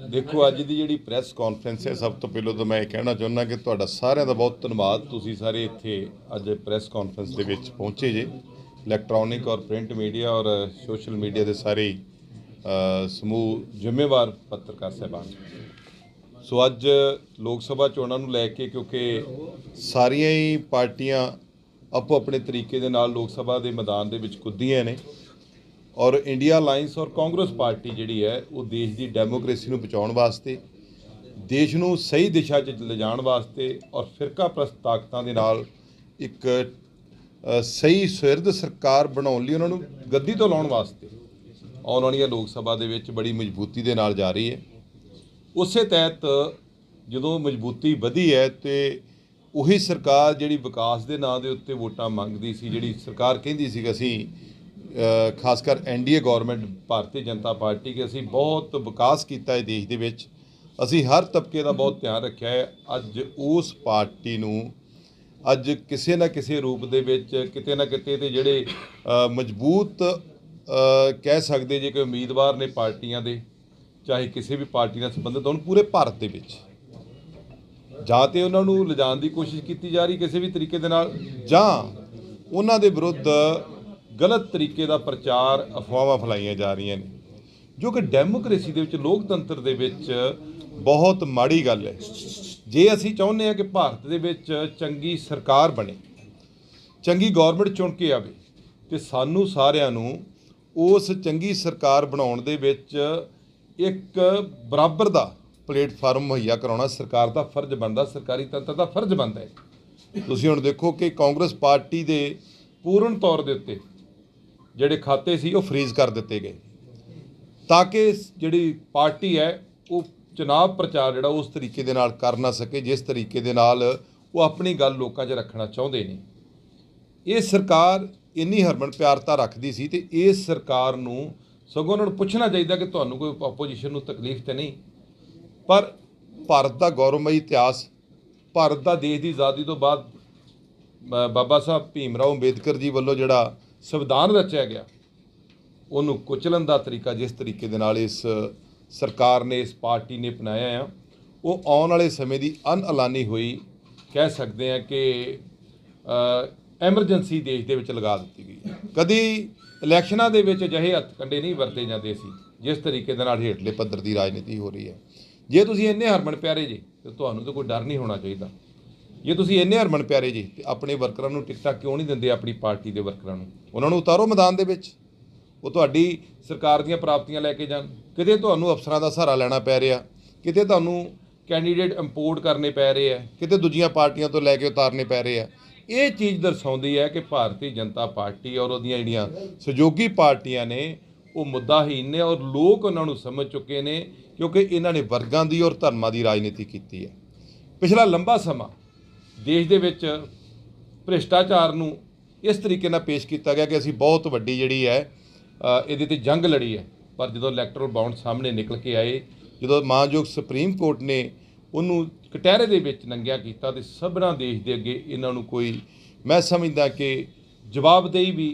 ਦੇਖੋ, ਅੱਜ ਦੀ ਜਿਹੜੀ ਪ੍ਰੈਸ ਕਾਨਫਰੰਸ ਹੈ, ਸਭ ਤੋਂ ਪਹਿਲਾਂ ਤਾਂ ਮੈਂ ਇਹ ਕਹਿਣਾ ਚਾਹੁੰਦਾ ਕਿ ਤੁਹਾਡਾ ਸਾਰਿਆਂ ਦਾ ਬਹੁਤ ਧੰਨਵਾਦ। ਤੁਸੀਂ ਸਾਰੇ ਇੱਥੇ ਅੱਜ ਪ੍ਰੈਸ ਕਾਨਫਰੰਸ ਦੇ ਵਿੱਚ ਪਹੁੰਚੇ ਜੇ। ਇਲੈਕਟ੍ਰੋਨਿਕ ਔਰ ਪ੍ਰਿੰਟ ਮੀਡੀਆ ਔਰ ਸੋਸ਼ਲ ਮੀਡੀਆ ਦੇ ਸਾਰੇ ਸਮੂਹ ਜ਼ਿੰਮੇਵਾਰ ਪੱਤਰਕਾਰ ਸਹਿਬਾਨ। ਸੋ ਅੱਜ ਲੋਕ ਸਭਾ ਚੋਣਾਂ ਨੂੰ ਲੈ ਕੇ, ਕਿਉਂਕਿ ਸਾਰੀਆਂ ਹੀ ਪਾਰਟੀਆਂ ਆਪੋ ਆਪਣੇ ਤਰੀਕੇ ਦੇ ਨਾਲ ਲੋਕ ਸਭਾ ਦੇ ਮੈਦਾਨ ਦੇ ਵਿੱਚ ਕੁੱਦੀਆਂ ਨੇ। ਔਰ ਇੰਡੀਆ ਅਲਾਈਅੰਸ ਔਰ ਕਾਂਗਰਸ ਪਾਰਟੀ ਜਿਹੜੀ ਹੈ, ਉਹ ਦੇਸ਼ ਦੀ ਡੈਮੋਕ੍ਰੇਸੀ ਨੂੰ ਬਚਾਉਣ ਵਾਸਤੇ, ਦੇਸ਼ ਨੂੰ ਸਹੀ ਦਿਸ਼ਾ 'ਚ ਲਿਜਾਣ ਵਾਸਤੇ ਔਰ ਫਿਰਕਾ ਪ੍ਰਸਤ ਤਾਕਤਾਂ ਦੇ ਨਾਲ ਇੱਕ ਸਹੀ ਸੁਹਿਰਦ ਸਰਕਾਰ ਬਣਾਉਣ ਲਈ ਉਹਨਾਂ ਨੂੰ ਗੱਦੀ ਤੋਂ ਲਾਉਣ ਵਾਸਤੇ ਆਉਣ ਵਾਲੀਆਂ ਲੋਕ ਸਭਾ ਦੇ ਵਿੱਚ ਬੜੀ ਮਜ਼ਬੂਤੀ ਦੇ ਨਾਲ ਜਾ ਰਹੀ ਹੈ। ਉਸੇ ਤਹਿਤ ਜਦੋਂ ਮਜ਼ਬੂਤੀ ਵਧੀ ਹੈ ਤੇ ਉਹੀ ਸਰਕਾਰ ਜਿਹੜੀ ਵਿਕਾਸ ਦੇ ਨਾਂ ਦੇ ਉੱਤੇ ਵੋਟਾਂ ਮੰਗਦੀ ਸੀ, ਜਿਹੜੀ ਸਰਕਾਰ ਕਹਿੰਦੀ ਸੀ ਕਿ ਅਸੀਂ ਅ, ਖਾਸ ਕਰ NDA government Bharatiya Janata party ਕਿ ਅਸੀਂ ਬਹੁਤ ਵਿਕਾਸ ਕੀਤਾ ਹੈ ਦੇਸ਼ ਦੇ ਵਿੱਚ। ਅਸੀਂ ਹਰ ਤਬਕੇ ਦਾ ਬਹੁਤ ਧਿਆਨ ਰੱਖਿਆ ਹੈ। ਅੱਜ ਉਸ ਪਾਰਟੀ ਨੂੰ ਅੱਜ ਕਿਸੇ ਨਾ ਕਿਸੇ ਰੂਪ ਦੇ ਵਿੱਚ ਕਿਤੇ ਨਾ ਕਿਤੇ ਤੇ ਜਿਹੜੇ ਮਜ਼ਬੂਤ ਕਹਿ ਸਕਦੇ ਜੇ ਕੋਈ ਉਮੀਦਵਾਰ ਨੇ ਪਾਰਟੀਆਂ ਦੇ ਚਾਹੇ ਕਿਸੇ ਵੀ ਪਾਰਟੀ ਨਾਲ ਸੰਬੰਧਿਤ ਹੋਣ ਪੂਰੇ ਭਾਰਤ ਦੇ ਵਿੱਚ। ਜਾਂ ਤੇ ਉਹਨਾਂ ਨੂੰ ਲਿਜਾਣ ਦੀ ਕੋਸ਼ਿਸ਼ ਕੀਤੀ ਜਾ ਰਹੀ ਕਿਸੇ ਵੀ ਤਰੀਕੇ ਦੇ ਨਾਲ ਜਾਂ ਉਹਨਾਂ ਦੇ ਵਿਰੁੱਧ ਗਲਤ ਤਰੀਕੇ ਦਾ ਪ੍ਰਚਾਰ ਅਫਵਾਹਾਂ ਫੈਲਾਈਆਂ ਜਾ ਰਹੀਆਂ ਨੇ, ਜੋ ਕਿ ਡੈਮੋਕ੍ਰੇਸੀ ਦੇ ਵਿੱਚ, ਲੋਕਤੰਤਰ ਦੇ ਵਿੱਚ ਬਹੁਤ ਮਾੜੀ ਗੱਲ ਹੈ। ਜੇ ਅਸੀਂ ਚਾਹੁੰਦੇ ਹਾਂ ਕਿ ਭਾਰਤ ਦੇ ਵਿੱਚ ਚੰਗੀ ਸਰਕਾਰ ਬਣੇ, ਚੰਗੀ ਗਵਰਨਮੈਂਟ ਚੁਣ ਕੇ ਆਵੇ, ਤੇ ਸਾਨੂੰ ਸਾਰਿਆਂ ਨੂੰ ਉਸ ਚੰਗੀ ਸਰਕਾਰ ਬਣਾਉਣ ਦੇ ਵਿੱਚ ਇੱਕ ਬਰਾਬਰ ਦਾ ਪਲੇਟਫਾਰਮ ਮੁਹੱਈਆ ਕਰਾਉਣਾ ਸਰਕਾਰ ਦਾ ਫਰਜ਼ ਬਣਦਾ, ਸਰਕਾਰੀ ਤੰਤਰ ਦਾ ਫਰਜ਼ ਬਣਦਾ ਹੈ। ਤੁਸੀਂ ਹੁਣ ਦੇਖੋ ਕਿ ਕਾਂਗਰਸ ਪਾਰਟੀ ਦੇ ਪੂਰਨ ਤੌਰ ਦੇ ਉੱਤੇ ਜਿਹੜੇ ਖਾਤੇ ਸੀ, ਉਹ ਫ੍ਰੀਜ਼ ਕਰ ਦਿੱਤੇ ਗਏ। ਤਾਂ ਕਿ ਜਿਹੜੀ ਪਾਰਟੀ ਹੈ, ਉਹ ਚੁਣਾਵ ਪ੍ਰਚਾਰ ਜਿਹੜਾ ਉਸ ਤਰੀਕੇ ਦੇ ਨਾਲ ਕਰ ਨਾ ਸਕੇ, ਜਿਸ ਤਰੀਕੇ ਦੇ ਨਾਲ ਉਹ ਆਪਣੀ ਗੱਲ ਲੋਕਾਂ 'ਚ ਰੱਖਣਾ ਚਾਹੁੰਦੇ ਨੇ। ਇਹ ਸਰਕਾਰ ਇੰਨੀ ਹਰਮਨ ਪਿਆਰਤਾ ਰੱਖਦੀ ਸੀ ਤੇ ਇਸ ਸਰਕਾਰ ਨੂੰ ਸਗੋਂ ਉਹਨਾਂ ਨੂੰ ਪੁੱਛਣਾ ਚਾਹੀਦਾ ਕਿ ਤੁਹਾਨੂੰ ਕੋਈ ਆਪੋਜੀਸ਼ਨ ਨੂੰ ਤਕਲੀਫ ਤੇ ਨਹੀਂ। ਪਰ ਭਾਰਤ ਦਾ ਗੌਰਵਮਈ ਇਤਿਹਾਸ, ਭਾਰਤ ਦਾ ਦੇਸ਼ ਦੀ ਆਜ਼ਾਦੀ ਤੋਂ ਬਾਅਦ ਬਾਬਾ ਸਾਹਿਬ ਭੀਮ ਰਾਓ ਅੰਬੇਦਕਰ ਜੀ ਵੱਲੋਂ ਜਿਹੜਾ ਸੰਵਿਧਾਨ ਰਚਿਆ ਗਿਆ। ਉਹਨੂੰ ਕੁਚਲਣ ਦਾ ਤਰੀਕਾ ਜਿਸ ਤਰੀਕੇ ਦੇ ਨਾਲ ਇਸ ਸਰਕਾਰ ਨੇ, ਇਸ ਪਾਰਟੀ ਨੇ ਅਪਣਾਇਆ ਆ, ਉਹ ਆਉਣ ਵਾਲੇ ਸਮੇਂ ਦੀ ਅਨਐਲਾਨੀ ਹੋਈ ਕਹਿ ਸਕਦੇ ਆ ਕਿ ਐਮਰਜੈਂਸੀ ਦੇਸ਼ ਦੇ ਵਿੱਚ ਲਗਾ ਦਿੱਤੀ ਗਈ ਕਦੀ ਇਲੈਕਸ਼ਨਾਂ ਦੇ ਵਿੱਚ ਅਜਿਹੇ ਹੱਥ ਕੰਡੇ ਨਹੀਂ ਵਰਤੇ ਜਾਂਦੇ ਸੀ, ਜਿਸ ਤਰੀਕੇ ਦੇ ਨਾਲ ਹੇਠਲੇ ਪੱਧਰ ਦੀ ਰਾਜਨੀਤੀ ਹੋ ਰਹੀ ਹੈ। ਜੇ ਤੁਸੀਂ ਇੰਨੇ ਹਰਮਨ ਪਿਆਰੇ ਜੀ, ਤੇ ਤੁਹਾਨੂੰ ਤਾਂ ਕੋਈ ਡਰ ਨਹੀਂ ਹੋਣਾ ਚਾਹੀਦਾ। ਜੇ ਤੁਸੀਂ ਇੰਨੇ ਹਰਮਨ ਪਿਆਰੇ ਜੀ, ਤੇ ਆਪਣੇ ਵਰਕਰਾਂ ਨੂੰ ਟਿਕਟਾਂ ਕਿਉਂ ਨਹੀਂ ਦਿੰਦੇ ਆਪਣੀ ਪਾਰਟੀ ਦੇ ਵਰਕਰਾਂ ਨੂੰ? ਉਹਨਾਂ ਨੂੰ ਉਤਾਰੋ ਮੈਦਾਨ ਦੇ ਵਿੱਚ। ਉਹ ਤੁਹਾਡੀ ਸਰਕਾਰ ਦੀਆਂ ਪ੍ਰਾਪਤੀਆਂ ਲੈ ਕੇ ਜਾਣ। ਕਿਤੇ ਤੁਹਾਨੂੰ ਅਫਸਰਾਂ ਦਾ ਸਹਾਰਾ ਲੈਣਾ ਪੈ ਰਿਹਾ, ਕਿਤੇ ਤੁਹਾਨੂੰ ਕੈਂਡੀਡੇਟ ਇੰਪੋਰਟ ਕਰਨੇ ਪੈ ਰਹੇ ਆ, ਕਿਤੇ ਦੂਜੀਆਂ ਪਾਰਟੀਆਂ ਤੋਂ ਲੈ ਕੇ ਉਤਾਰਨੇ ਪੈ ਰਹੇ ਆ। ਇਹ ਚੀਜ਼ ਦਰਸਾਉਂਦੀ ਹੈ ਕਿ ਭਾਰਤੀ ਜਨਤਾ ਪਾਰਟੀ ਔਰ ਉਹਦੀਆਂ ਜਿਹੜੀਆਂ ਸਹਿਯੋਗੀ ਪਾਰਟੀਆਂ ਨੇ, ਉਹ ਮੁੱਦਾਹੀਨ ਨੇ ਔਰ ਲੋਕ ਉਹਨਾਂ ਨੂੰ ਸਮਝ ਚੁੱਕੇ ਨੇ ਕਿਉਂਕਿ ਇਹਨਾਂ ਨੇ ਵਰਗਾਂ ਦੀ ਔਰ ਧਰਮਾਂ ਦੀ ਰਾਜਨੀਤੀ ਕੀਤੀ ਹੈ। ਪਿਛਲਾ ਲੰਬਾ ਸਮਾਂ ਦੇਸ਼ ਦੇ ਵਿੱਚ ਭ੍ਰਿਸ਼ਟਾਚਾਰ ਨੂੰ ਇਸ ਤਰੀਕੇ ਨਾਲ ਪੇਸ਼ ਕੀਤਾ ਗਿਆ ਕਿ ਅਸੀਂ ਬਹੁਤ ਵੱਡੀ ਜਿਹੜੀ ਹੈ ਇਹਦੇ ਤੇ ਜੰਗ ਲੜੀ ਹੈ। ਪਰ ਜਦੋਂ ਇਲੈਕਟਰਲ ਬਾਉਂਡ ਸਾਹਮਣੇ ਨਿਕਲ ਕੇ ਆਏ, ਜਦੋਂ ਮਾਨਯੋਗ ਸੁਪਰੀਮ ਕੋਰਟ ਨੇ ਉਹਨੂੰ ਕਟਹਿਰੇ ਦੇ ਵਿੱਚ ਨੰਗਿਆ ਕੀਤਾ ਤੇ ਸਭਨਾ ਦੇਸ਼ ਦੇ ਅੱਗੇ ਇਹਨਾਂ ਨੂੰ ਕੋਈ, ਮੈਂ ਸਮਝਦਾ ਕਿ ਜਵਾਬਦੇਹੀ ਵੀ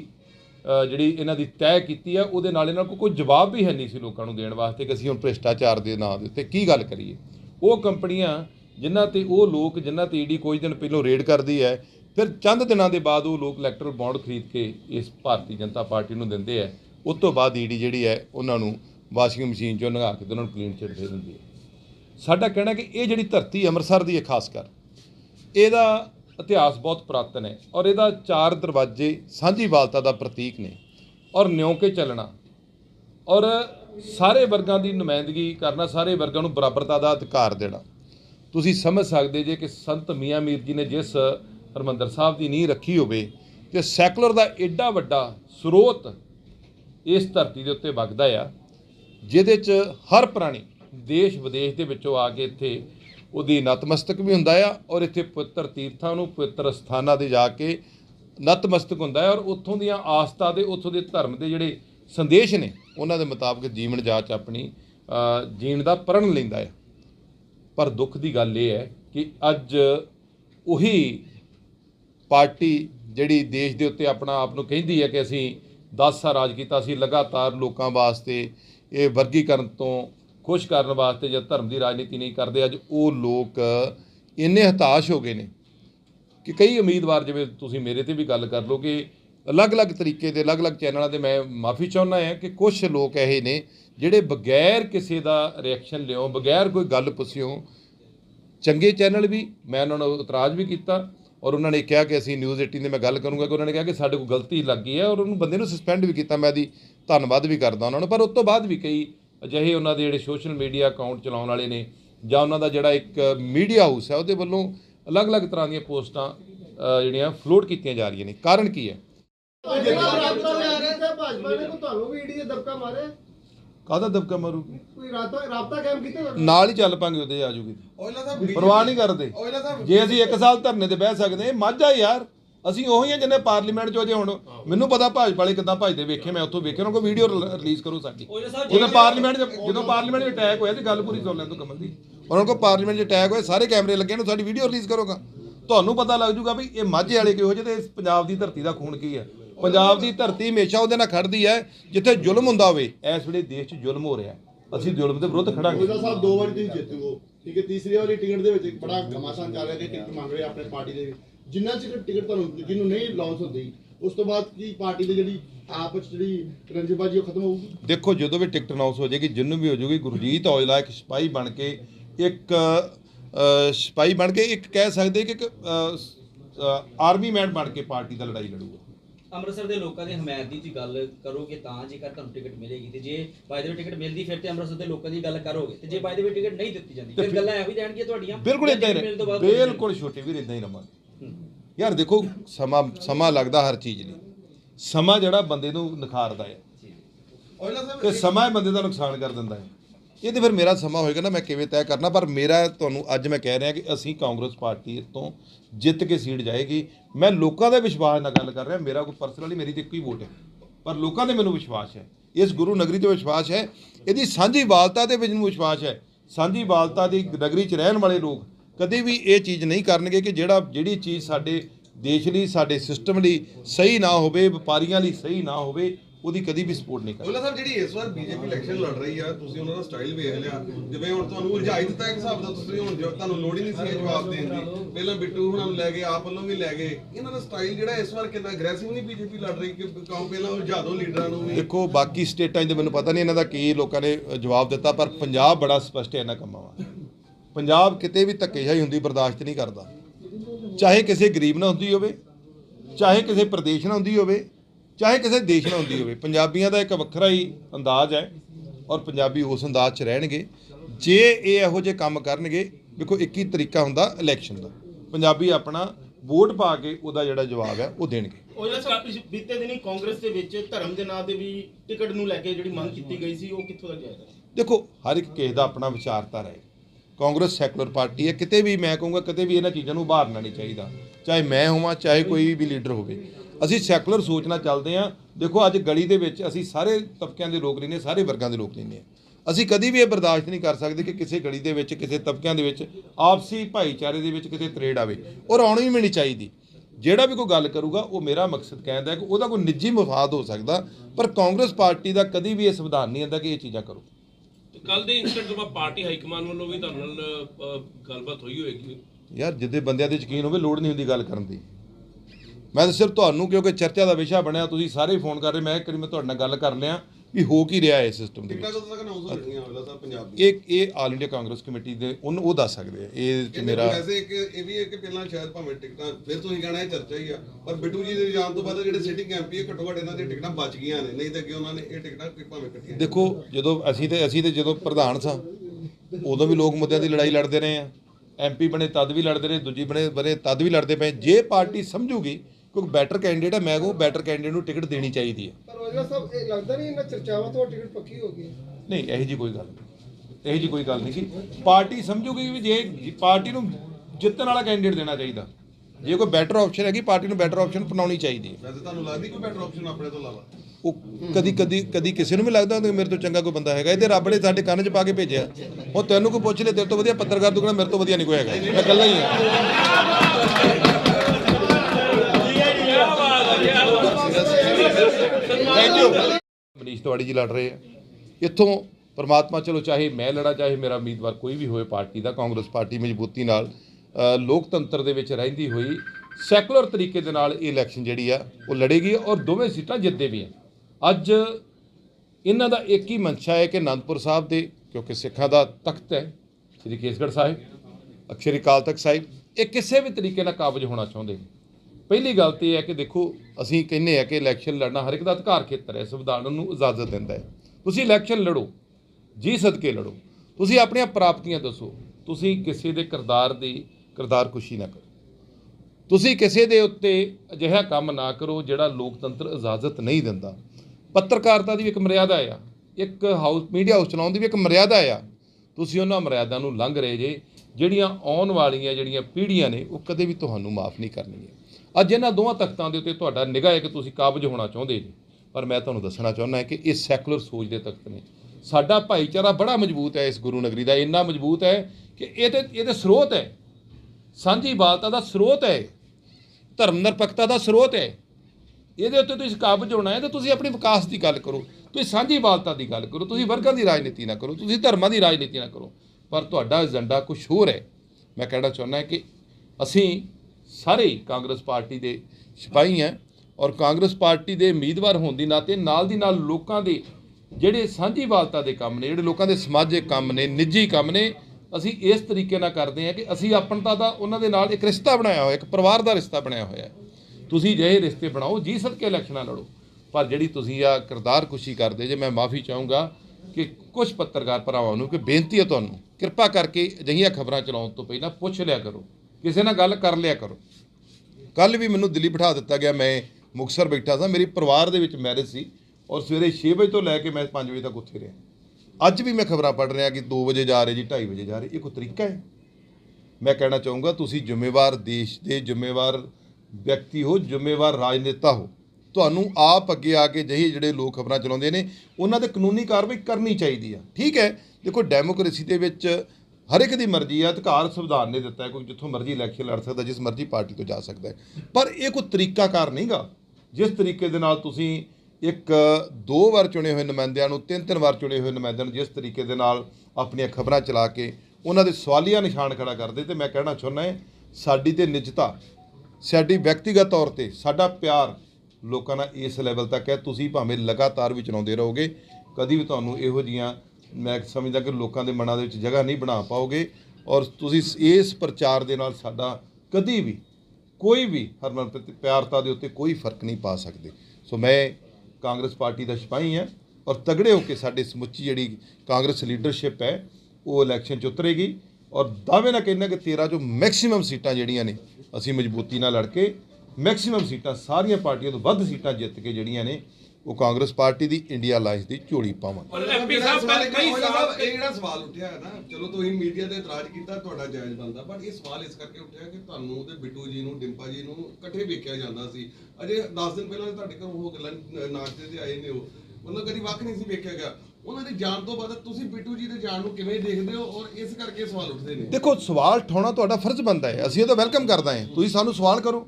ਜਿਹੜੀ ਇਹਨਾਂ ਦੀ ਤੈਅ ਕੀਤੀ ਹੈ ਉਹਦੇ ਨਾਲ ਇਹਨਾਂ ਕੋਲ ਕੋਈ ਜਵਾਬ ਵੀ ਹੈ ਨਹੀਂ ਸੀ ਲੋਕਾਂ ਨੂੰ ਦੇਣ ਵਾਸਤੇ ਕਿ ਅਸੀਂ ਹੁਣ ਭ੍ਰਿਸ਼ਟਾਚਾਰ ਦੇ ਨਾਂ ਦੇ ਉੱਤੇ ਕੀ ਗੱਲ ਕਰੀਏ। ਉਹ ਕੰਪਨੀਆਂ ਜਿਨ੍ਹਾਂ ਤੇ ਉਹ ਲੋਕ, ਜਿਨ੍ਹਾਂ ਤੇ ਈਡੀ ਕੁਝ ਦਿਨ ਪਹਿਲਾਂ ਰੇਡ ਕਰਦੀ ਹੈ, ਫਿਰ ਚੰਦ ਦਿਨਾਂ ਦੇ ਬਾਅਦ ਉਹ ਲੋਕ ਇਲੈਕਟਰਲ ਬੌਂਡ ਖਰੀਦ ਕੇ ਇਸ ਭਾਰਤੀ ਜਨਤਾ ਪਾਰਟੀ ਨੂੰ ਦਿੰਦੇ ਹੈ। ਉਸ ਤੋਂ ਬਾਅਦ ਈਡੀ ਜਿਹੜੀ ਹੈ, ਉਹਨਾਂ ਨੂੰ ਵਾਸ਼ਿੰਗ ਮਸ਼ੀਨ ਚੋਂ ਲੰਘਾ ਕੇ ਤੇ ਉਹਨਾਂ ਨੂੰ ਕਲੀਨ ਚਿੱਟ ਦੇ ਦਿੰਦੀ ਹੈ। ਸਾਡਾ ਕਹਿਣਾ ਕਿ ਇਹ ਜਿਹੜੀ ਧਰਤੀ ਅੰਮ੍ਰਿਤਸਰ ਦੀ ਹੈ, ਖਾਸ ਕਰ, ਇਹਦਾ ਇਤਿਹਾਸ ਬਹੁਤ ਪੁਰਾਤਨ ਹੈ ਔਰ ਇਹਦਾ ਚਾਰ ਦਰਵਾਜ਼ੇ ਸਾਂਝੀ ਵਾਲਤਾ ਦਾ ਪ੍ਰਤੀਕ ਨੇ ਔਰ ਨਿਉ ਕੇ ਚੱਲਣਾ ਔਰ ਸਾਰੇ ਵਰਗਾਂ ਦੀ ਨੁਮਾਇੰਦਗੀ ਕਰਨਾ, ਸਾਰੇ ਵਰਗਾਂ ਨੂੰ ਬਰਾਬਰਤਾ ਦਾ ਅਧਿਕਾਰ ਦੇਣਾ। ਤੁਸੀਂ ਸਮਝ ਸਕਦੇ ਜੇ ਕਿ ਸੰਤ ਮੀਆਂ ਮੀਰ ਜੀ ਨੇ ਜਿਸ ਹਰਮੰਦਰ ਸਾਹਿਬ ਦੀ ਨੀਂਹ ਰੱਖੀ ਹੋਵੇ ਤੇ ਸੈਕੂਲਰ ਦਾ ਐਡਾ ਵੱਡਾ ਸਰੋਤ ਇਸ ਧਰਤੀ ਦੇ ਉੱਤੇ ਵਗਦਾ ਆ, ਜਿਹਦੇ 'ਚ ਹਰ ਪ੍ਰਾਣੀ ਦੇਸ਼ ਵਿਦੇਸ਼ ਦੇ ਵਿੱਚੋਂ ਆ ਕੇ ਇੱਥੇ ਉਹਦੀ ਨਤਮਸਤਕ ਵੀ ਹੁੰਦਾ ਆ ਔਰ ਇੱਥੇ ਪਵਿੱਤਰ ਤੀਰਥਾਂ ਨੂੰ ਪਵਿੱਤਰ ਸਥਾਨਾਂ ਤੇ ਜਾ ਕੇ ਨਤਮਸਤਕ ਹੁੰਦਾ ਹੈ ਔਰ ਉੱਥੋਂ ਦੀਆਂ ਆਸਥਾ ਦੇ, ਉੱਥੋਂ ਦੇ ਧਰਮ ਦੇ ਜਿਹੜੇ ਸੰਦੇਸ਼ ਨੇ, ਉਹਨਾਂ ਦੇ ਮੁਤਾਬਕ ਜੀਵਨ ਜਾਚ ਆਪਣੀ ਜੀਣ ਦਾ ਪ੍ਰਣ ਲੈਂਦਾ ਹੈ ਪਰ ਦੁੱਖ ਦੀ ਗੱਲ ਇਹ ਹੈ ਕਿ ਅੱਜ ਉਹੀ ਪਾਰਟੀ ਜਿਹੜੀ ਦੇਸ਼ ਦੇ ਉੱਤੇ ਆਪਣਾ ਆਪ ਨੂੰ ਕਹਿੰਦੀ ਹੈ ਕਿ ਅਸੀਂ 10 ਸਾਲ ਰਾਜ ਕੀਤਾ ਸੀ, ਲਗਾਤਾਰ ਲੋਕਾਂ ਵਾਸਤੇ, ਇਹ ਵਰਗੀਕਰਨ ਤੋਂ ਖੁਸ਼ ਕਰਨ ਵਾਸਤੇ ਜਾਂ ਧਰਮ ਦੀ ਰਾਜਨੀਤੀ ਨਹੀਂ ਕਰਦੇ, ਅੱਜ ਉਹ ਲੋਕ ਇੰਨੇ ਹਤਾਸ਼ ਹੋ ਗਏ ਨੇ ਕਿ ਕਈ ਉਮੀਦਵਾਰ ਜਿਵੇਂ ਤੁਸੀਂ ਮੇਰੇ ਤੇ ਵੀ ਗੱਲ ਕਰ ਲਓ ਕਿ ਅਲੱਗ-ਅਲੱਗ ਤਰੀਕੇ ਦੇ, ਅਲੱਗ-ਅਲੱਗ ਚੈਨਲਾਂ ਦੇ ਮੈਂ ਮਾਫੀ ਚਾਹੁੰਦਾ ਹਾਂ ਕਿ ਕੁਝ ਲੋਕ ਇਹ ਨੇ ਜਿਹੜੇ ਬਗੈਰ ਕਿਸੇ ਦਾ ਰਿਐਕਸ਼ਨ ਲਿਓ ਬਗੈਰ ਕੋਈ ਗੱਲ ਪੁੱਛਿਓ, ਚੰਗੇ ਚੈਨਲ ਵੀ, ਮੈਂ ਉਹਨਾਂ ਨੂੰ ਇਤਰਾਜ਼ ਵੀ ਕੀਤਾ ਔਰ ਉਹਨਾਂ ਨੇ ਕਿਹਾ ਕਿ ਅਸੀਂ ਨਿਊਜ਼ 18 ਦੇ ਮੈਂ ਗੱਲ ਕਰੂੰਗਾ ਕਿ ਉਹਨਾਂ ਨੇ ਕਿਹਾ ਕਿ ਸਾਡੇ ਕੋਲ ਗਲਤੀ ਲੱਗ ਗਈ ਹੈ ਔਰ ਉਹਨੂੰ ਬੰਦੇ ਨੂੰ ਸਸਪੈਂਡ ਵੀ ਕੀਤਾ, ਮੈਂ ਦੀ ਧੰਨਵਾਦ ਵੀ ਕਰਦਾ ਉਹਨਾਂ ਨੂੰ। ਪਰ ਉਸ ਤੋਂ ਬਾਅਦ ਵੀ ਕਈ ਅਜਿਹੇ ਉਹਨਾਂ ਦੇ ਜਿਹੜੇ ਸੋਸ਼ਲ ਮੀਡੀਆ ਅਕਾਊਂਟ ਚਲਾਉਣ ਵਾਲੇ ਨੇ ਜਾਂ ਉਹਨਾਂ ਦਾ ਜਿਹੜਾ ਇੱਕ ਮੀਡੀਆ ਹਾਊਸ ਹੈ, ਉਹਦੇ ਵੱਲੋਂ ਅਲੱਗ-ਅਲੱਗ ਤਰ੍ਹਾਂ ਦੀਆਂ ਪੋਸਟਾਂ ਜਿਹੜੀਆਂ ਫਲੋਟ ਕੀਤੀਆਂ ਜਾ ਰਹੀਆਂ ਨੇ। ਕਾਰਨ ਕੀ ਹੈ? ਭਾਜਪਾ ਨੇ ਤੁਹਾਨੂੰ ਵੀ ਈਡੀ ਦੇ ਦਬਕਾ ਮਾਰਿਆ। ਕਾਹਦਾ ਦਬਕਾ ਮਾਰੂਗੀ ਕੋਈ ਰਾਬਤਾ ਰਾਬਤਾ ਕਾਇਮ ਕੀਤਾ? ਨਾਲ ਹੀ ਚੱਲ ਪਾਂਗੇ ਉਹਦੇ ਆ ਜੂਗੀ ਓਇਲਾ ਸਾਹਿਬ ਪਰਵਾਹ ਨਹੀਂ ਕਰਦੇ। ਓਇਲਾ ਸਾਹਿਬ ਜੇ ਅਸੀਂ ਇੱਕ ਸਾਲ ਧਰਨੇ ਤੇ ਬਹਿ ਸਕਦੇ ਮਾਝਾ ਯਾਰ। ਅਸੀਂ ਉਹੀ ਆ ਜਿਹਨੇ ਪਾਰਲੀਮੈਂਟ ਚੋਂ ਜੇ ਹੁਣ ਮੈਨੂੰ ਪਤਾ ਭਾਜਪਾ ਵਾਲੇ ਕਿੱਦਾਂ ਭਜਦੇ ਵੇਖੇ ਮੈਂ ਉੱਥੋਂ ਵੇਖੇ ਉਹਨਾਂ ਕੋਈ ਵੀਡੀਓ ਰਿਲੀਜ਼ ਕਰੋ ਸਾਡੀ। ਜਦੋਂ ਪਾਰਲੀਮੈਂਟ 'ਚ ਜਦੋਂ ਪਾਰਲੀਮੈਂਟ 'ਚ ਅਟੈਕ ਹੋਇਆ ਤੇ ਗੱਲ ਪੂਰੀ ਸੁਣ ਲੈਣ ਤੋਂ ਕਮਲ ਦੀ। ਉਹਨਾਂ ਕੋਲ ਪਾਰਲੀਮੈਂਟ 'ਚ ਅਟੈਕ ਹੋਇਆ ਸਾਰੇ ਕੈਮਰੇ ਲੱਗੇ ਨੇ ਸਾਡੀ ਵੀਡੀਓ ਰਿਲੀਜ਼ ਕਰੋਗਾ ਤੁਹਾਨੂੰ ਪਤਾ ਲੱਗ ਜੂਗਾ ਵੀ ਇਹ ਮਾਝੇ ਵਾਲੇ ਕਿਹੋ ਜਿਹੇ ਤੇ ਇਸ ਪੰਜਾਬ ਦੀ ਧਰਤੀ ਦਾ ਖੂਨ ਕੀ ਹੈ। ਪੰਜਾਬ ਦੀ ਧਰਤੀ ਹਮੇਸ਼ਾ ਉਹਦੇ ਨਾਲ ਖੜਦੀ ਹੈ ਜਿੱਥੇ ਜ਼ੁਲਮ ਹੁੰਦਾ ਹੋਵੇ। ਇਸ ਵੇਲੇ ਦੇਸ਼ 'ਚ ਜ਼ੁਲਮ ਹੋ ਰਿਹਾ ਅਸੀਂ ਜ਼ੁਲਮ ਦੇ ਵਿਰੁੱਧ ਖੜਾਂਗੇ ਉਹਦਾ ਸਾਹਿਬ ਦੋ ਵਾਰੀ ਤੁਸੀਂ ਜਿੱਤੇ ਹੋ ਠੀਕ ਹੈ ਤੀਸਰੀ ਵਾਰੀ ਟਿਕਟ ਦੇ ਵਿੱਚ ਬੜਾ ਘਮਾਸਾਨ ਚੱਲ ਰਿਹਾ ਕਿ ਟਿਕਟ ਮੰਗ ਰਹੇ ਆਪਣੇ ਪਾਰਟੀ ਦੇ। ਜਿੰਨਾ ਚਿਰ ਟਿਕਟ ਤੁਹਾਨੂੰ ਜਿਹਨੂੰ ਨਹੀਂ ਲਾਂਚ ਹੁੰਦੀ ਉਸ ਤੋਂ ਬਾਅਦ ਕੀ ਪਾਰਟੀ ਦੀ ਜਿਹੜੀ ਆਪਸ 'ਚ ਜਿਹੜੀ ਰੰਜਬਾਜੀ ਉਹ ਖਤਮ ਹੋਊਗੀ? ਦੇਖੋ ਜਦੋਂ ਵੀ ਟਿਕਟ ਅਨਾਉਂਸ ਹੋ ਜਾਏਗੀ ਜਿੰਨੂੰ ਵੀ ਹੋ ਜਾਊਗੀ ਗੁਰਜੀਤ ਔਜਲਾ ਇੱਕ ਸਿਪਾਹੀ ਬਣ ਕੇ ਇੱਕ ਸਿਪਾਹੀ ਬਣ ਕੇ ਇੱਕ ਕਹਿ ਸਕਦੇ ਕਿ ਇੱਕ ਆਰਮੀ ਮੈਨ ਬਣ ਕੇ ਪਾਰਟੀ ਦਾ ਲੜਾਈ ਲੜੂਗਾ। ਅੰਮ੍ਰਿਤਸਰ ਦੇ ਲੋਕਾਂ ਦੀ ਹਮਾਇਤ ਦੀ ਤੁਸੀਂ ਗੱਲ ਕਰੋਗੇ ਤਾਂ ਜੇਕਰ ਤੁਹਾਨੂੰ ਟਿਕਟ ਮਿਲੇਗੀ ਤੇ ਜੇ ਬਾਈ ਦੇ ਟਿਕਟ ਮਿਲਦੀ ਫਿਰ ਤੇ ਅੰਮ੍ਰਿਤਸਰ ਦੇ ਲੋਕਾਂ ਦੀ ਗੱਲ ਕਰੋਗੇ ਤੇ ਜੇ ਬਾਈ ਦੇ ਟਿਕਟ ਨਹੀਂ ਦਿੱਤੀ ਜਾਂਦੀ ਫਿਰ ਗੱਲਾਂ ਹੀ ਰਹਿਣਗੀਆਂ ਤੁਹਾਡੀਆਂ ਬਿਲਕੁਲ ਇਦਾਂ ਹੀ ਬਿਲਕੁਲ ਛੋਟੇ ਵੀਰ ਇਦਾਂ ਹੀ ਰਵਾਂਗੇ। ਯਾਰ ਦੇਖੋ ਸਮਾਂ ਸਮਾਂ ਲੱਗਦਾ ਹਰ ਚੀਜ਼ ਲਈ। ਸਮਾਂ ਜਿਹੜਾ ਬੰਦੇ ਨੂੰ ਨਿਖਾਰਦਾ ਹੈ ਤੇ ਸਮਾਂ ਬੰਦੇ ਦਾ ਨੁਕਸਾਨ ਕਰ ਦਿੰਦਾ ਹੈ। ਇਹ ਤੇ ਫਿਰ ਮੇਰਾ ਸਮਾਂ ਹੋਏਗਾ ਨਾ, ਮੈਂ ਕਿਵੇਂ ਤੈਅ ਕਰਨਾ, ਪਰ ਮੇਰਾ ਤੁਹਾਨੂੰ ਅੱਜ ਮੈਂ ਕਹਿ ਰਿਹਾ ਕਿ ਅਸੀਂ ਕਾਂਗਰਸ ਪਾਰਟੀ ਤੋਂ ਜਿੱਤ ਕੇ ਸੀਟ ਜਾਏਗੀ। ਮੈਂ ਲੋਕਾਂ ਦਾ ਵਿਸ਼ਵਾਸ ਨਾਲ ਗੱਲ ਕਰ ਰਿਹਾ, ਮੇਰਾ ਕੋਈ ਪਰਸਨਲੀ ਮੇਰੀ ਤੇ ਇੱਕੋ ਹੀ ਵੋਟ ਹੈ, ਪਰ ਲੋਕਾਂ ਦੇ ਮੈਨੂੰ ਵਿਸ਼ਵਾਸ ਹੈ। ਇਸ ਗੁਰੂ ਨਗਰੀ ਤੇ ਵਿਸ਼ਵਾਸ ਹੈ, ਇਹਦੀ ਸਾਂਝੀ ਵਾਲਤਾ ਦੇ ਵਿੱਚ ਮੈਨੂੰ ਵਿਸ਼ਵਾਸ ਹੈ। ਸਾਂਝੀ ਵਾਲਤਾ ਦੀ ਨਗਰੀ 'ਚ ਰਹਿਣ ਵਾਲੇ ਲੋਕ ਕਦੇ ਵੀ ਇਹ ਚੀਜ਼ ਨਹੀਂ ਕਰਨਗੇ ਕਿ ਜਿਹੜਾ, ਜਿਹੜੀ ਚੀਜ਼ ਸਾਡੇ ਦੇਸ਼ ਲਈ, ਸਾਡੇ ਸਿਸਟਮ ਲਈ ਸਹੀ ਨਾ ਹੋਵੇ, ਵਪਾਰੀਆਂ ਲਈ ਸਹੀ ਨਾ ਹੋਵੇ ਉਹਦੀ ਕਦੀ ਵੀ ਸਪੋਰਟ ਨਹੀਂ ਓਇਲਾ ਸਾਹਿਬ ਜਿਹੜੀ ਇਸ ਵਾਰ ਬੀਜੇਪੀ ਇਲੈਕਸ਼ਨ ਲੜ ਰਹੀ ਆ ਤੁਸੀਂ ਉਹਨਾਂ ਦਾ ਸਟਾਈਲ ਵੇਖ ਲਿਆ। ਜਿਵੇਂ ਹੁਣ ਤੁਹਾਨੂੰ ਉਲਝਾਈ ਦਿੱਤਾ ਇੱਕ ਹਿਸਾਬ ਦਾ ਤੁਸੀਂ ਹੁਣ ਜੋ- ਤੁਹਾਨੂੰ ਲੋੜ ਹੀ ਨਹੀਂ ਸੀ ਇਹ ਜਵਾਬ ਦੇਣ ਦੀ। ਪਹਿਲਾਂ ਬਿੱਟੂ ਹੁਣਾਂ ਨੂੰ ਲੈ ਗਏ ਆਪ ਵੱਲੋਂ ਵੀ ਲੈ ਗਏ। ਇਹਨਾਂ ਦਾ ਸਟਾਈਲ ਜਿਹੜਾ ਇਸ ਵਾਰ ਕਿੰਨਾ ਅਗਰੈਸਿਵ ਨਹੀਂ ਬੀਜੇਪੀ ਲੜ ਰਹੀ ਕਿ ਕਹੋ ਪਹਿਲਾਂ ਉਲਝਾ ਦਿਓ ਲੀਡਰਾਂ ਨੂੰ ਵੀ? ਦੇਖੋ ਬਾਕੀ ਸਟੇਟਾਂ 'ਚ ਤਾਂ ਮੈਨੂੰ ਪਤਾ ਨਹੀਂ ਇਹਨਾਂ ਦਾ ਕੀ ਲੋਕਾਂ ਨੇ ਅ, ਜਵਾਬ ਦਿੱਤਾ ਪਰ ਪੰਜਾਬ ਬੜਾ ਸਪਸ਼ਟ ਹੈ ਇਹਨਾਂ ਕੰਮਾਂ ਵਾ ਪੰਜਾਬ ਕਿਤੇ ਵੀ ਧੱਕੇਸ਼ਾਹੀ ਹੁੰਦੀ ਬਰਦਾਸ਼ਤ ਨਹੀਂ ਕਰਦਾ। ਚਾਹੇ ਕਿਸੇ ਗਰੀਬ ਨਾਲ ਹੁੰਦੀ ਹੋਵੇ ਚਾਹੇ ਕਿਸੇ ਪ੍ਰਦੇਸ਼ ਨਾਲ ਹੁੰਦੀ ਹੋਵੇ ਚਾਹੇ ਕਿਸੇ ਦੇਸ਼ ਨਾਲ ਹੁੰਦੀ ਹੋਵੇ ਪੰਜਾਬੀਆਂ ਦਾ ਇੱਕ ਵੱਖਰਾ ਹੀ ਅੰਦਾਜ਼ ਹੈ ਔਰ ਪੰਜਾਬੀ ਉਸ ਅੰਦਾਜ਼ 'ਚ ਰਹਿਣਗੇ। ਜੇ ਇਹ ਇਹੋ ਜਿਹੇ ਕੰਮ ਕਰਨਗੇ ਦੇਖੋ ਇੱਕ ਹੀ ਤਰੀਕਾ ਹੁੰਦਾ ਇਲੈਕਸ਼ਨ ਦਾ। ਪੰਜਾਬੀ ਆਪਣਾ ਵੋਟ ਪਾ ਕੇ ਉਹਦਾ ਜਿਹੜਾ ਜਵਾਬ ਹੈ ਉਹ ਦੇਣਗੇ। ਸਭ ਪਿਛ- ਬੀਤੇ ਦਿਨੀ ਕਾਂਗਰਸ ਦੇ ਵਿੱਚ ਧਰਮ ਦੇ ਨਾਂ ਤੇ ਵੀ ਟਿਕਟ ਨੂੰ ਲੈ ਕੇ ਜਿਹੜੀ ਮੰਗ ਕੀਤੀ ਗਈ ਸੀ ਉਹ ਕਿੱਥੋਂ ਤੱਕ ਜਾਇਦਾ ਦੇਖੋ ਹਰ ਇੱਕ ਕਿਸੇ ਦਾ ਆਪਣਾ ਵਿਚਾਰਧਾਰਾ ਹੈ ਕਾਂਗਰਸ ਸੈਕੂਲਰ ਪਾਰਟੀ ਹੈ ਕਿਤੇ ਵੀ ਮੈਂ ਕਹੂੰਗਾ ਕਿਤੇ ਵੀ ਇਹਨਾਂ ਚੀਜ਼ਾਂ ਨੂੰ ਉਭਾਰਨਾ ਨਹੀਂ ਚਾਹੀਦਾ। ਚਾਹੇ ਮੈਂ ਹੋਵਾਂ ਚਾਹੇ ਕੋਈ ਵੀ ਲੀਡਰ ਹੋਵੇ। ਅਸੀਂ ਸੈਕੂਲਰ ਸੋਚ ਨਾਲ ਚੱਲਦੇ ਹਾਂ ਦੇਖੋ ਅੱਜ ਗਲੀ ਦੇ ਵਿੱਚ ਅਸੀਂ ਸਾਰੇ ਤਬਕਿਆਂ ਦੇ ਲੋਕ ਰਹਿੰਦੇ ਸਾਰੇ ਵਰਗਾਂ ਦੇ ਲੋਕ ਰਹਿੰਦੇ ਹਾਂ। ਅਸੀਂ ਕਦੀ ਵੀ ਇਹ ਬਰਦਾਸ਼ਤ ਨਹੀਂ ਕਰ ਸਕਦੇ ਕਿ ਕਿਸੇ ਗਲੀ ਦੇ ਵਿੱਚ ਕਿਸੇ ਤਬਕਿਆਂ ਦੇ ਵਿੱਚ ਆਪਸੀ ਭਾਈਚਾਰੇ ਦੇ ਵਿੱਚ ਕਿਤੇ ਤਰੇੜ ਆਵੇ। ਔਰ ਆਉਣੀ ਵੀ ਨਹੀਂ ਚਾਹੀਦੀ। ਜਿਹੜਾ ਵੀ ਕੋਈ ਗੱਲ ਕਰੂਗਾ ਉਹ ਮੇਰਾ ਮਕਸਦ ਕਹਿੰਦਾ ਕਿ ਉਹਦਾ ਕੋਈ ਨਿੱਜੀ ਮਫਾਦ ਹੋ ਸਕਦਾ ਪਰ ਕਾਂਗਰਸ ਪਾਰਟੀ ਦਾ ਕਦੀ ਵੀ ਇਹ ਸੰਵਿਧਾਨ ਨਹੀਂ ਹੁੰਦਾ ਕਿ ਇਹ ਚੀਜ਼ਾਂ ਕਰੋ। ਕੱਲ ਦੇ ਇਨਸੀਡੈਂਟ ਤੋਂ ਬਾਅਦ ਪਾਰਟੀ ਹਾਈ ਕਮਾਨ ਵੱਲੋਂ ਵੀ ਨਾਲ ਅ, ਗੱਲਬਾਤ ਹੋਈ ਹੋਏਗੀ। ਯਾਰ ਜਿੱਦੇ ਬੰਦਿਆਂ ਤੇ ਯਕੀਨ ਹੋਵੇ ਲੋੜ ਨਹੀਂ ਹੁੰਦੀ ਗੱਲ ਕਰਨ ਦੀ। ਮੈਂ ਤਾਂ ਸਿਰਫ ਤੁਹਾਨੂੰ ਕਿਉਂਕਿ ਚਰਚਾ ਦਾ ਵਿਸ਼ਾ ਬਣਿਆ ਤੁਸੀਂ ਸਾਰੇ ਫੋਨ ਕਰ ਰਹੇ ਮੈਂ ਕਿ ਮੈਂ ਤੁਹਾਡੇ ਨਾਲ ਗੱਲ ਕਰ ਲਿਆ ਵੀ ਹੋ ਕੀ ਰਿਹਾ ਹੈ ਸਿਸਟਮ ਦੇ ਵਿੱਚ। ਤੱਕ ਅਨਾਉਂਸ ਹੋ ਜਾਣਗੀਆਂ ਓਇਲਾ ਸਾਹਿਬ ਪੰਜਾਬ ਦੀ। ਇਹ ਇਹ ਆਲ ਇੰਡੀਆ ਕਾਂਗਰਸ ਕਮੇਟੀ ਦੇ ਉਹਨੂੰ ਉਹ ਦੱਸ ਸਕਦੇ ਆ ਇਹ ਚ ਮੇਰਾ ਵੈਸੇ ਇੱਕ ਇਹ ਵੀ ਹੈ ਕਿ ਪਹਿਲਾਂ ਸ਼ਾਇਦ ਭਾਵੇਂ ਟਿਕਟਾਂ ਫਿਰ ਤੁਸੀਂ ਕਹਿਣਾ ਇਹ ਚਰਚਾ ਹੀ ਆ ਪਰ ਬਿੱਟੂ ਜੀ ਦੇ ਜਾਣ ਤੋਂ ਬਾਅਦ ਜਿਹੜੇ ਸਿਟਿੰਗ ਐਮਪੀ ਹੈ ਘੱਟੋ ਘੱਟ ਇਹਨਾਂ ਦੀਆਂ ਟਿਕਟਾਂ ਬਚ ਗਈਆਂ ਨੇ ਨਹੀਂ ਤਾਂ ਅੱਗੇ ਉਹਨਾਂ ਨੇ ਇਹ ਟਿਕਟਾਂ ਭਾਵੇਂ ਕੱਟੀਆਂ ਦੇਖੋ ਜਦੋਂ ਅਸੀਂ ਤੇ ਅਸੀਂ ਤੇ ਜਦੋਂ ਪ੍ਰਧਾਨ ਸਾਂ ਉਦੋਂ ਵੀ ਲੋਕ ਮੁੱਦਿਆਂ ਦੀ ਲੜਾਈ ਲੜਦੇ ਰਹੇ ਆ। ਐਮਪੀ ਬਣੇ ਤਦ ਵੀ ਲੜਦੇ ਰਹੇ ਦੂਜੀ ਬਣੇ ਬਣੇ ਤਦ ਵੀ ਲੜਦੇ ਪਏ। ਜੇ ਪਾਰਟੀ ਸਮਝੂਗੀ ਕੋਈ ਬੈਟਰ ਕੈਂਡੀਡੇਟ ਹੈ ਮੈਂ ਕਹੂੰ ਬੈਟਰ ਕੈਂਡੀਡੇਟ ਨੂੰ ਟਿਕਟ ਦੇਣੀ ਚਾਹੀਦੀ ਹੈ। ਪਰ ਔਜਲਾ ਸਾਹਿਬ ਇਹ ਲੱਗਦਾ ਨਹੀਂ ਇਹਨਾਂ ਚਰਚਾਵਾਂ ਤੋਂ ਟਿਕਟ ਪੱਕੀ ਹੋ ਗਈ ਨਹੀਂ ਇਹੋ ਜੀ ਕੋਈ ਗੱਲ ਨਹੀਂ। ਇਹੋ ਜੀ ਕੋਈ ਗੱਲ ਨਹੀਂ ਸੀ ਪਾਰਟੀ ਸਮਝੂਗੀ ਵੀ ਜੇ ਪਾਰਟੀ ਨੂੰ ਜਿੱਤਣ ਵਾਲਾ ਕੈਂਡੀਡੇਟ ਦੇਣਾ ਚਾਹੀਦਾ। ਜੇ ਕੋਈ ਬੈਟਰ ਆਪਸ਼ਨ ਹੈਗੀ ਪਾਰਟੀ ਨੂੰ ਬੈਟਰ ਆਪਸ਼ਨ ਅਪਣਾਉਣੀ ਚਾਹੀਦੀ ਹੈ। ਵੈਸੇ ਤੁਹਾਨੂੰ ਲੱਗਦੀ ਕੋਈ ਬੈਟਰ ਆਪਸ਼ਨ ਆਪਣੇ ਤੋਂ ਇਲਾਵਾ? ਉਹ ਕਦੀ ਕਦੀ ਕਦੀ ਕਿਸੇ ਨੂੰ ਵੀ ਲੱਗਦਾ ਹੁੰਦਾ ਕਿ ਮੇਰੇ ਤੋਂ ਚੰਗਾ ਕੋਈ ਬੰਦਾ ਹੈਗਾ। ਇਹ ਤੇ ਰੱਬ ਨੇ ਸਾਡੇ ਕੰਨ 'ਚ ਪਾ ਕੇ ਭੇਜਿਆ। ਉਹ ਤੈਨੂੰ ਕੋਈ ਪੁੱਛ ਲੈ ਤੇਰੇ ਤੋਂ ਵਧੀਆ ਪੱਤਰਕਾਰ ਤੂੰ ਕਹਿੰਦਾ ਮੇਰੇ ਤੋਂ ਵਧੀਆ ਨਹੀਂ ਕੋਈ ਹੈਗਾ। ਮੈਂ ਇਕੱਲਾ ਹੀ ਹਾਂ ਥੈਂਕ ਯੂ ਮਨੀਸ਼ ਤਿਵਾੜੀ ਜੀ ਲੜ ਰਹੇ ਆ। ਇੱਥੋਂ ਪਰਮਾਤਮਾ, ਚਲੋ ਚਾਹੇ ਮੈਂ ਲੜਾ, ਚਾਹੇ ਮੇਰਾ ਉਮੀਦਵਾਰ ਕੋਈ ਵੀ ਹੋਵੇ ਪਾਰਟੀ ਦਾ, ਕਾਂਗਰਸ ਪਾਰਟੀ ਮਜ਼ਬੂਤੀ ਨਾਲ ਲੋਕਤੰਤਰ ਦੇ ਵਿੱਚ ਰਹਿੰਦੀ ਹੋਈ ਸੈਕੂਲਰ ਤਰੀਕੇ ਦੇ ਨਾਲ ਇਹ ਇਲੈਕਸ਼ਨ ਜਿਹੜੀ ਆ, ਉਹ ਲੜੇਗੀ ਔਰ ਦੋਵੇਂ ਸੀਟਾਂ ਜਿੱਤਦੇ ਵੀ ਆ। ਅੱਜ ਇਹਨਾਂ ਦਾ ਇੱਕ ਹੀ ਮਨਸ਼ਾ ਹੈ ਕਿ ਅਨੰਦਪੁਰ ਸਾਹਿਬ ਦੇ, ਕਿਉਂਕਿ ਸਿੱਖਾਂ ਦਾ ਤਖਤ ਹੈ, ਸ੍ਰੀ ਕੇਸਗੜ੍ਹ ਸਾਹਿਬ ਅਕਸ਼ਰੀ ਅਕਾਲ ਤਖਤ ਸਾਹਿਬ, ਇਹ ਕਿਸੇ ਵੀ ਤਰੀਕੇ ਨਾਲ ਕਾਬਜ ਹੋਣਾ ਚਾਹੁੰਦੇ ਨੇ। ਪਹਿਲੀ ਗੱਲ ਤੇ ਇਹ ਹੈ ਕਿ ਦੇਖੋ, ਅਸੀਂ ਕਹਿੰਦੇ ਆ ਕਿ ਇਲੈਕਸ਼ਨ ਲੜਨਾ ਹਰ ਇੱਕ ਦਾ ਅਧਿਕਾਰ ਖੇਤਰ ਹੈ, ਸੰਵਿਧਾਨ ਨੂੰ ਇਜਾਜ਼ਤ ਦਿੰਦਾ ਹੈ। ਤੁਸੀਂ ਇਲੈਕਸ਼ਨ ਲੜੋ, ਜੀ ਸਦਕੇ ਲੜੋ, ਤੁਸੀਂ ਆਪਣੀਆਂ ਪ੍ਰਾਪਤੀਆਂ ਦੱਸੋ, ਤੁਸੀਂ ਕਿਸੇ ਦੇ ਕਿਰਦਾਰ ਦੀ ਕਿਰਦਾਰ ਕੁਸ਼ੀ ਨਾ ਕਰੋ। ਤੁਸੀਂ ਕਿਸੇ ਦੇ ਉੱਤੇ ਅਜਿਹਾ ਕੰਮ ਨਾ ਕਰੋ ਜਿਹੜਾ ਲੋਕਤੰਤਰ ਇਜਾਜ਼ਤ ਨਹੀਂ ਦਿੰਦਾ। ਪੱਤਰਕਾਰਤਾ ਦੀ ਵੀ ਇੱਕ ਮਰਿਆਦਾ ਆ, ਇੱਕ ਹਾਊਸ ਮੀਡੀਆ ਹਾਊਸ ਚਲਾਉਣ ਦੀ ਵੀ ਇੱਕ ਮਰਿਆਦਾ ਆ। ਤੁਸੀਂ ਉਹਨਾਂ ਮਰਿਆਦਾ ਨੂੰ ਲੰਘ ਰਹੇ ਜੇ, ਜਿਹੜੀਆਂ ਆਉਣ ਵਾਲੀਆਂ, ਜਿਹੜੀਆਂ ਪੀੜ੍ਹੀਆਂ ਨੇ, ਉਹ ਕਦੇ ਵੀ ਤੁਹਾਨੂੰ ਮਾਫ ਨਹੀਂ ਕਰਨਗੀਆਂ। ਅੱਜ ਇਹਨਾਂ ਦੋਵਾਂ ਤਖਤਾਂ ਦੇ ਉੱਤੇ ਤੁਹਾਡਾ ਨਿਗਾਹ ਹੈ ਕਿ ਤੁਸੀਂ ਕਾਬਜ ਹੋਣਾ ਚਾਹੁੰਦੇ ਜੀ। ਪਰ ਮੈਂ ਤੁਹਾਨੂੰ ਦੱਸਣਾ ਚਾਹੁੰਦਾ ਕਿ ਇਹ ਸੈਕੂਲਰ ਸੋਚ ਦੇ ਤਖਤ ਨੇ। ਸਾਡਾ ਭਾਈਚਾਰਾ ਬੜਾ ਮਜ਼ਬੂਤ ਹੈ ਇਸ ਗੁਰੂ ਨਗਰੀ ਦਾ, ਇੰਨਾ ਮਜ਼ਬੂਤ ਹੈ ਕਿ ਇਹ ਇਹਦੇ ਇਹਦੇ ਸਰੋਤ ਹੈ। ਸਾਂਝੀ ਬਾਲਤਾ ਦਾ ਸਰੋਤ ਹੈ। ਧਰਮ ਨਿਰਪੱਖਤਾ ਦਾ ਸਰੋਤ ਹੈ। ਇਹਦੇ ਉੱਤੇ ਤੁਸੀਂ ਕਾਬਜ ਹੋਣਾ ਹੈ ਤਾਂ ਤੁਸੀਂ ਆਪਣੇ ਵਿਕਾਸ ਦੀ ਗੱਲ ਕਰੋ। ਤੁਸੀਂ ਸਾਂਝੀ ਬਾਲਤਾ ਦੀ ਗੱਲ ਕਰੋ। ਤੁਸੀਂ ਵਰਗਾਂ ਦੀ ਰਾਜਨੀਤੀ ਨਾ ਕਰੋ। ਤੁਸੀਂ ਧਰਮਾਂ ਦੀ ਰਾਜਨੀਤੀ ਨਾ ਕਰੋ। ਪਰ ਤੁਹਾਡਾ ਏਜੰਡਾ ਕੁਝ ਹੋਰ ਹੈ। ਮੈਂ ਕਹਿਣਾ ਚਾਹੁੰਦਾ ਕਿ ਅਸੀਂ ਸਾਰੇ ਕਾਂਗਰਸ ਪਾਰਟੀ ਦੇ ਸਿਪਾਹੀ ਹੈ ਔਰ ਕਾਂਗਰਸ ਪਾਰਟੀ ਦੇ ਉਮੀਦਵਾਰ ਹੋਣ ਦੀ ਨਾਤੇ ਨਾਲ ਦੀ ਨਾਲ ਲੋਕਾਂ ਦੇ ਜਿਹੜੇ ਸਾਂਝੀ ਵਾਲਤਾ ਦੇ ਕੰਮ ਨੇ, ਜਿਹੜੇ ਲੋਕਾਂ ਦੇ ਸਮਾਜਿਕ ਕੰਮ ਨੇ, ਨਿੱਜੀ ਕੰਮ ਨੇ, ਅਸੀਂ ਇਸ ਤਰੀਕੇ ਨਾਲ ਕਰਦੇ ਹਾਂ ਕਿ ਅਸੀਂ ਆਪਣਤਾ ਦਾ ਉਹਨਾਂ ਦੇ ਨਾਲ ਇੱਕ ਰਿਸ਼ਤਾ ਬਣਾਇਆ ਹੋਇਆ, ਇੱਕ ਪਰਿਵਾਰ ਦਾ ਰਿਸ਼ਤਾ ਬਣਾਇਆ ਹੋਇਆ ਤੁਸੀਂ ਜਿਹੇ ਰਿਸ਼ਤੇ ਬਣਾਓ, ਜੀ ਸਦਕੇ ਇਲੈਕਸ਼ਨਾਂ ਲੜੋ। ਪਰ ਜਿਹੜੀ ਤੁਸੀਂ ਆ ਕਿਰਦਾਰ ਕੁਸ਼ੀ ਕਰਦੇ, ਜੇ ਮੈਂ ਮਾਫੀ ਚਾਹੂੰਗਾ ਕਿ ਕੁਝ ਪੱਤਰਕਾਰ ਭਰਾਵਾਂ ਨੂੰ ਕਿ ਬੇਨਤੀ ਹੈ ਤੁਹਾਨੂੰ, ਕਿਰਪਾ ਕਰਕੇ ਅਜਿਹੀਆਂ ਖਬਰਾਂ ਚਲਾਉਣ ਤੋਂ ਪਹਿਲਾਂ ਪੁੱਛ ਲਿਆ ਕਰੋ। ਕਿਸੇ ਨਾਲ ਗੱਲ ਕਰ ਲਿਆ ਕਰੋ। ਕੱਲ ਵੀ ਮੈਨੂੰ ਦਿੱਲੀ ਬਿਠਾ ਦਿੱਤਾ ਗਿਆ ਮੈਂ, ਮੁਕਸਰ ਬੈਠਾ ਸਾਂ। ਮੇਰੀ ਪਰਿਵਾਰ ਦੇ ਵਿੱਚ ਮੈਰਿਜ ਸੀ ਔਰ ਸਵੇਰੇ 6 ਵਜੇ ਤੋਂ ਲੈ ਕੇ ਮੈਂ 5 ਵਜੇ ਤੱਕ ਉੱਥੇ ਰਿਹਾ। ਅੱਜ ਵੀ ਮੈਂ ਖਬਰਾਂ ਪੜ੍ਹ ਰਿਹਾ ਕਿ 2 ਵਜੇ ਜਾ ਰਹੇ ਜੀ 2:30 ਵਜੇ ਜਾ ਰਹੇ। ਇਹ ਕੋਈ ਤਰੀਕਾ ਹੈ? ਮੈਂ ਕਹਿਣਾ ਚਾਹੂੰਗਾ, ਤੁਸੀਂ ਜ਼ਿੰਮੇਵਾਰ ਦੇਸ਼ ਦੇ ਜ਼ਿੰਮੇਵਾਰ ਵਿਅਕਤੀ ਹੋ, ਜ਼ਿੰਮੇਵਾਰ ਰਾਜਨੇਤਾ ਹੋ। ਤੁਹਾਨੂੰ ਆਪ ਅੱਗੇ ਆ ਕੇ ਜਿਹੇ ਜਿਹੜੇ ਲੋਕ ਖਬਰਾਂ ਚਲਾਉਂਦੇ ਨੇ, ਉਹਨਾਂ ਤੇ ਕਾਨੂੰਨੀ ਕਾਰਵਾਈ ਕਰਨੀ ਚਾਹੀਦੀ ਆ। ਠੀਕ ਹੈ? ਦੇਖੋ ਡੈਮੋਕ੍ਰੇਸੀ ਦੇ ਵਿੱਚ ਹਰ ਇੱਕ ਦੀ ਮਰਜ਼ੀ ਹੈ, ਅਧਿਕਾਰ ਸੰਵਿਧਾਨ ਨੇ ਦਿੱਤਾ ਹੈ, ਕੋਈ ਜਿੱਥੋਂ ਮਰਜ਼ੀ ਇਲੈਕਸ਼ਨ ਲੜ ਸਕਦਾ, ਜਿਸ ਮਰਜ਼ੀ ਪਾਰਟੀ ਤੋਂ ਜਾ ਸਕਦਾ ਹੈ। ਪਰ ਇਹ ਕੋਈ ਤਰੀਕਾਕਾਰ ਨਹੀਂਗਾ। ਜਿਸ ਤਰੀਕੇ ਦੇ ਨਾਲ ਤੁਸੀਂ ਇੱਕ, ਦੋ ਵਾਰ ਚੁਣੇ ਹੋਏ ਨੁਮਾਇੰਦਿਆਂ ਨੂੰ ਤਿੰਨ ਤਿੰਨ ਵਾਰ ਚੁਣੇ ਹੋਏ ਨੁਮਾਇੰਦਿਆਂ ਨੂੰ, ਜਿਸ ਤਰੀਕੇ ਦੇ ਨਾਲ ਆਪਣੀਆਂ ਖਬਰਾਂ ਚਲਾ ਕੇ ਉਹਨਾਂ ਦੇ ਸਵਾਲੀਆ ਨਿਸ਼ਾਨ ਖੜਾ ਕਰਦੇ, ਤੇ ਮੈਂ ਕਹਿਣਾ ਚਾਹੁੰਦਾ ਹਾਂ, ਸਾਡੀ ਤੇ ਨਿਜਤਾ, ਸਾਡੀ ਵਿਅਕਤੀਗਤ ਤੌਰ ਤੇ ਸਾਡਾ ਪਿਆਰ ਲੋਕਾਂ ਨਾਲ ਇਸ ਲੈਵਲ ਤੱਕ ਹੈ। ਤੁਸੀਂ ਭਾਵੇਂ ਲਗਾਤਾਰ ਵੀ ਚਲਾਉਂਦੇ ਰਹੋਗੇ, ਕਦੀ ਵੀ ਤੁਹਾਨੂੰ ਇਹੋ ਜੀਆਂ ਮੈਂ ਸਮਝਦਾ ਕਿ ਲੋਕਾਂ ਦੇ ਮਨਾਂ ਦੇ ਵਿੱਚ ਜਗ੍ਹਾ ਨਹੀਂ ਬਣਾ ਪਾਓਗੇ ਔਰ ਤੁਸੀਂ ਇਸ ਪ੍ਰਚਾਰ ਦੇ ਨਾਲ ਸਾਡਾ ਕਦੀ ਵੀ, ਕੋਈ ਵੀ ਹਰਮਨ ਪਿਆਰਤਾ ਦੇ ਉੱਤੇ ਕੋਈ ਫ਼ਰਕ ਨਹੀਂ ਪਾ ਸਕਦੇ। ਸੋ ਮੈਂ ਕਾਂਗਰਸ ਪਾਰਟੀ ਦਾ ਸਿਪਾਹੀ ਹਾਂ ਔਰ ਤਗੜੇ ਹੋ ਕੇ ਸਾਡੇ ਸਮੁੱਚੀ ਜਿਹੜੀ ਕਾਂਗਰਸ ਲੀਡਰਸ਼ਿਪ ਹੈ, ਉਹ ਇਲੈਕਸ਼ਨ 'ਚ ਉਤਰੇਗੀ ਔਰ ਦਾਅਵੇ ਨਾਲ ਕਹਿੰਦਾ ਕਿ 13 ਚੋਂ ਮੈਕਸਿਮਮ ਸੀਟਾਂ ਜਿਹੜੀਆਂ ਨੇ, ਅਸੀਂ ਮਜ਼ਬੂਤੀ ਨਾਲ ਲੜ ਕੇ ਮੈਕਸਿਮਮ ਸੀਟਾਂ ਸਾਰੀਆਂ ਪਾਰਟੀਆਂ ਤੋਂ ਵੱਧ ਸੀਟਾਂ ਜਿੱਤ ਕੇ ਜਿਹੜੀਆਂ ਨੇ ਉਹ ਕਾਂਗਰਸ ਪਾਰਟੀ ਦੀ ਇੰਡੀਆ ਅਲਾਈਅੰਸ ਦੀ ਝੋਲੀ ਪਾਵਾਂਗੇ। ਐਮਪੀ ਸਾਹਿਬ ਪਰ ਕਈ ਸਾਲ ਇਹ ਜਿਹੜਾ ਸਵਾਲ ਉੱਠਿਆ ਹੈ ਨਾ ਚਲੋ ਤੁਸੀਂ ਮੀਡੀਆ ਤੇ ਇਤਰਾਜ਼ ਕੀਤਾ ਤੁਹਾਡਾ ਜਾਇਜ਼ ਬਣਦਾ ਪਰ ਇਹ ਸਵਾਲ ਇਸ ਕਰਕੇ ਉੱਠਿਆ ਕਿ ਤੁਹਾਨੂੰ ਤੇ ਬਿੱਟੂ ਜੀ ਨੂੰ ਡਿੰਪਾ ਜੀ ਨੂੰ ਇਕੱਠੇ ਵੇਖਿਆ ਜਾਂਦਾ ਸੀ। ਅਜੇ 10 ਦਿਨ ਪਹਿਲਾਂ ਤੁਹਾਡੇ ਘਰੋਂ ਉਹ ਗੱਲਾਂ ਨਾਸ਼ਤੇ ਤੇ ਆਏ ਨੇ ਉਹ। ਮਤਲਬ ਕਦੀ ਵੱਖ ਨਹੀਂ ਸੀ ਵੇਖਿਆ ਗਿਆ। ਉਹਨਾਂ ਦੇ ਜਾਣ ਤੋਂ ਬਾਅਦ ਤੁਸੀਂ ਬਿੱਟੂ ਜੀ ਦੇ ਜਾਣ ਨੂੰ ਕਿਵੇਂ ਦੇਖਦੇ ਹੋ ਔਰ ਇਸ ਕਰਕੇ ਸਵਾਲ ਉੱਠਦੇ ਨੇ? ਦੇਖੋ ਸਵਾਲ ਠਾਉਣਾ ਤੁਹਾਡਾ ਫਰਜ਼ ਬਣਦਾ ਹੈ। ਅਸੀਂ ਉਹਦਾ ਵੈਲਕਮ ਕਰਦੇ ਹਾਂ। ਤੁਸੀਂ ਸਾਨੂੰ ਸਵਾਲ ਕਰੋ।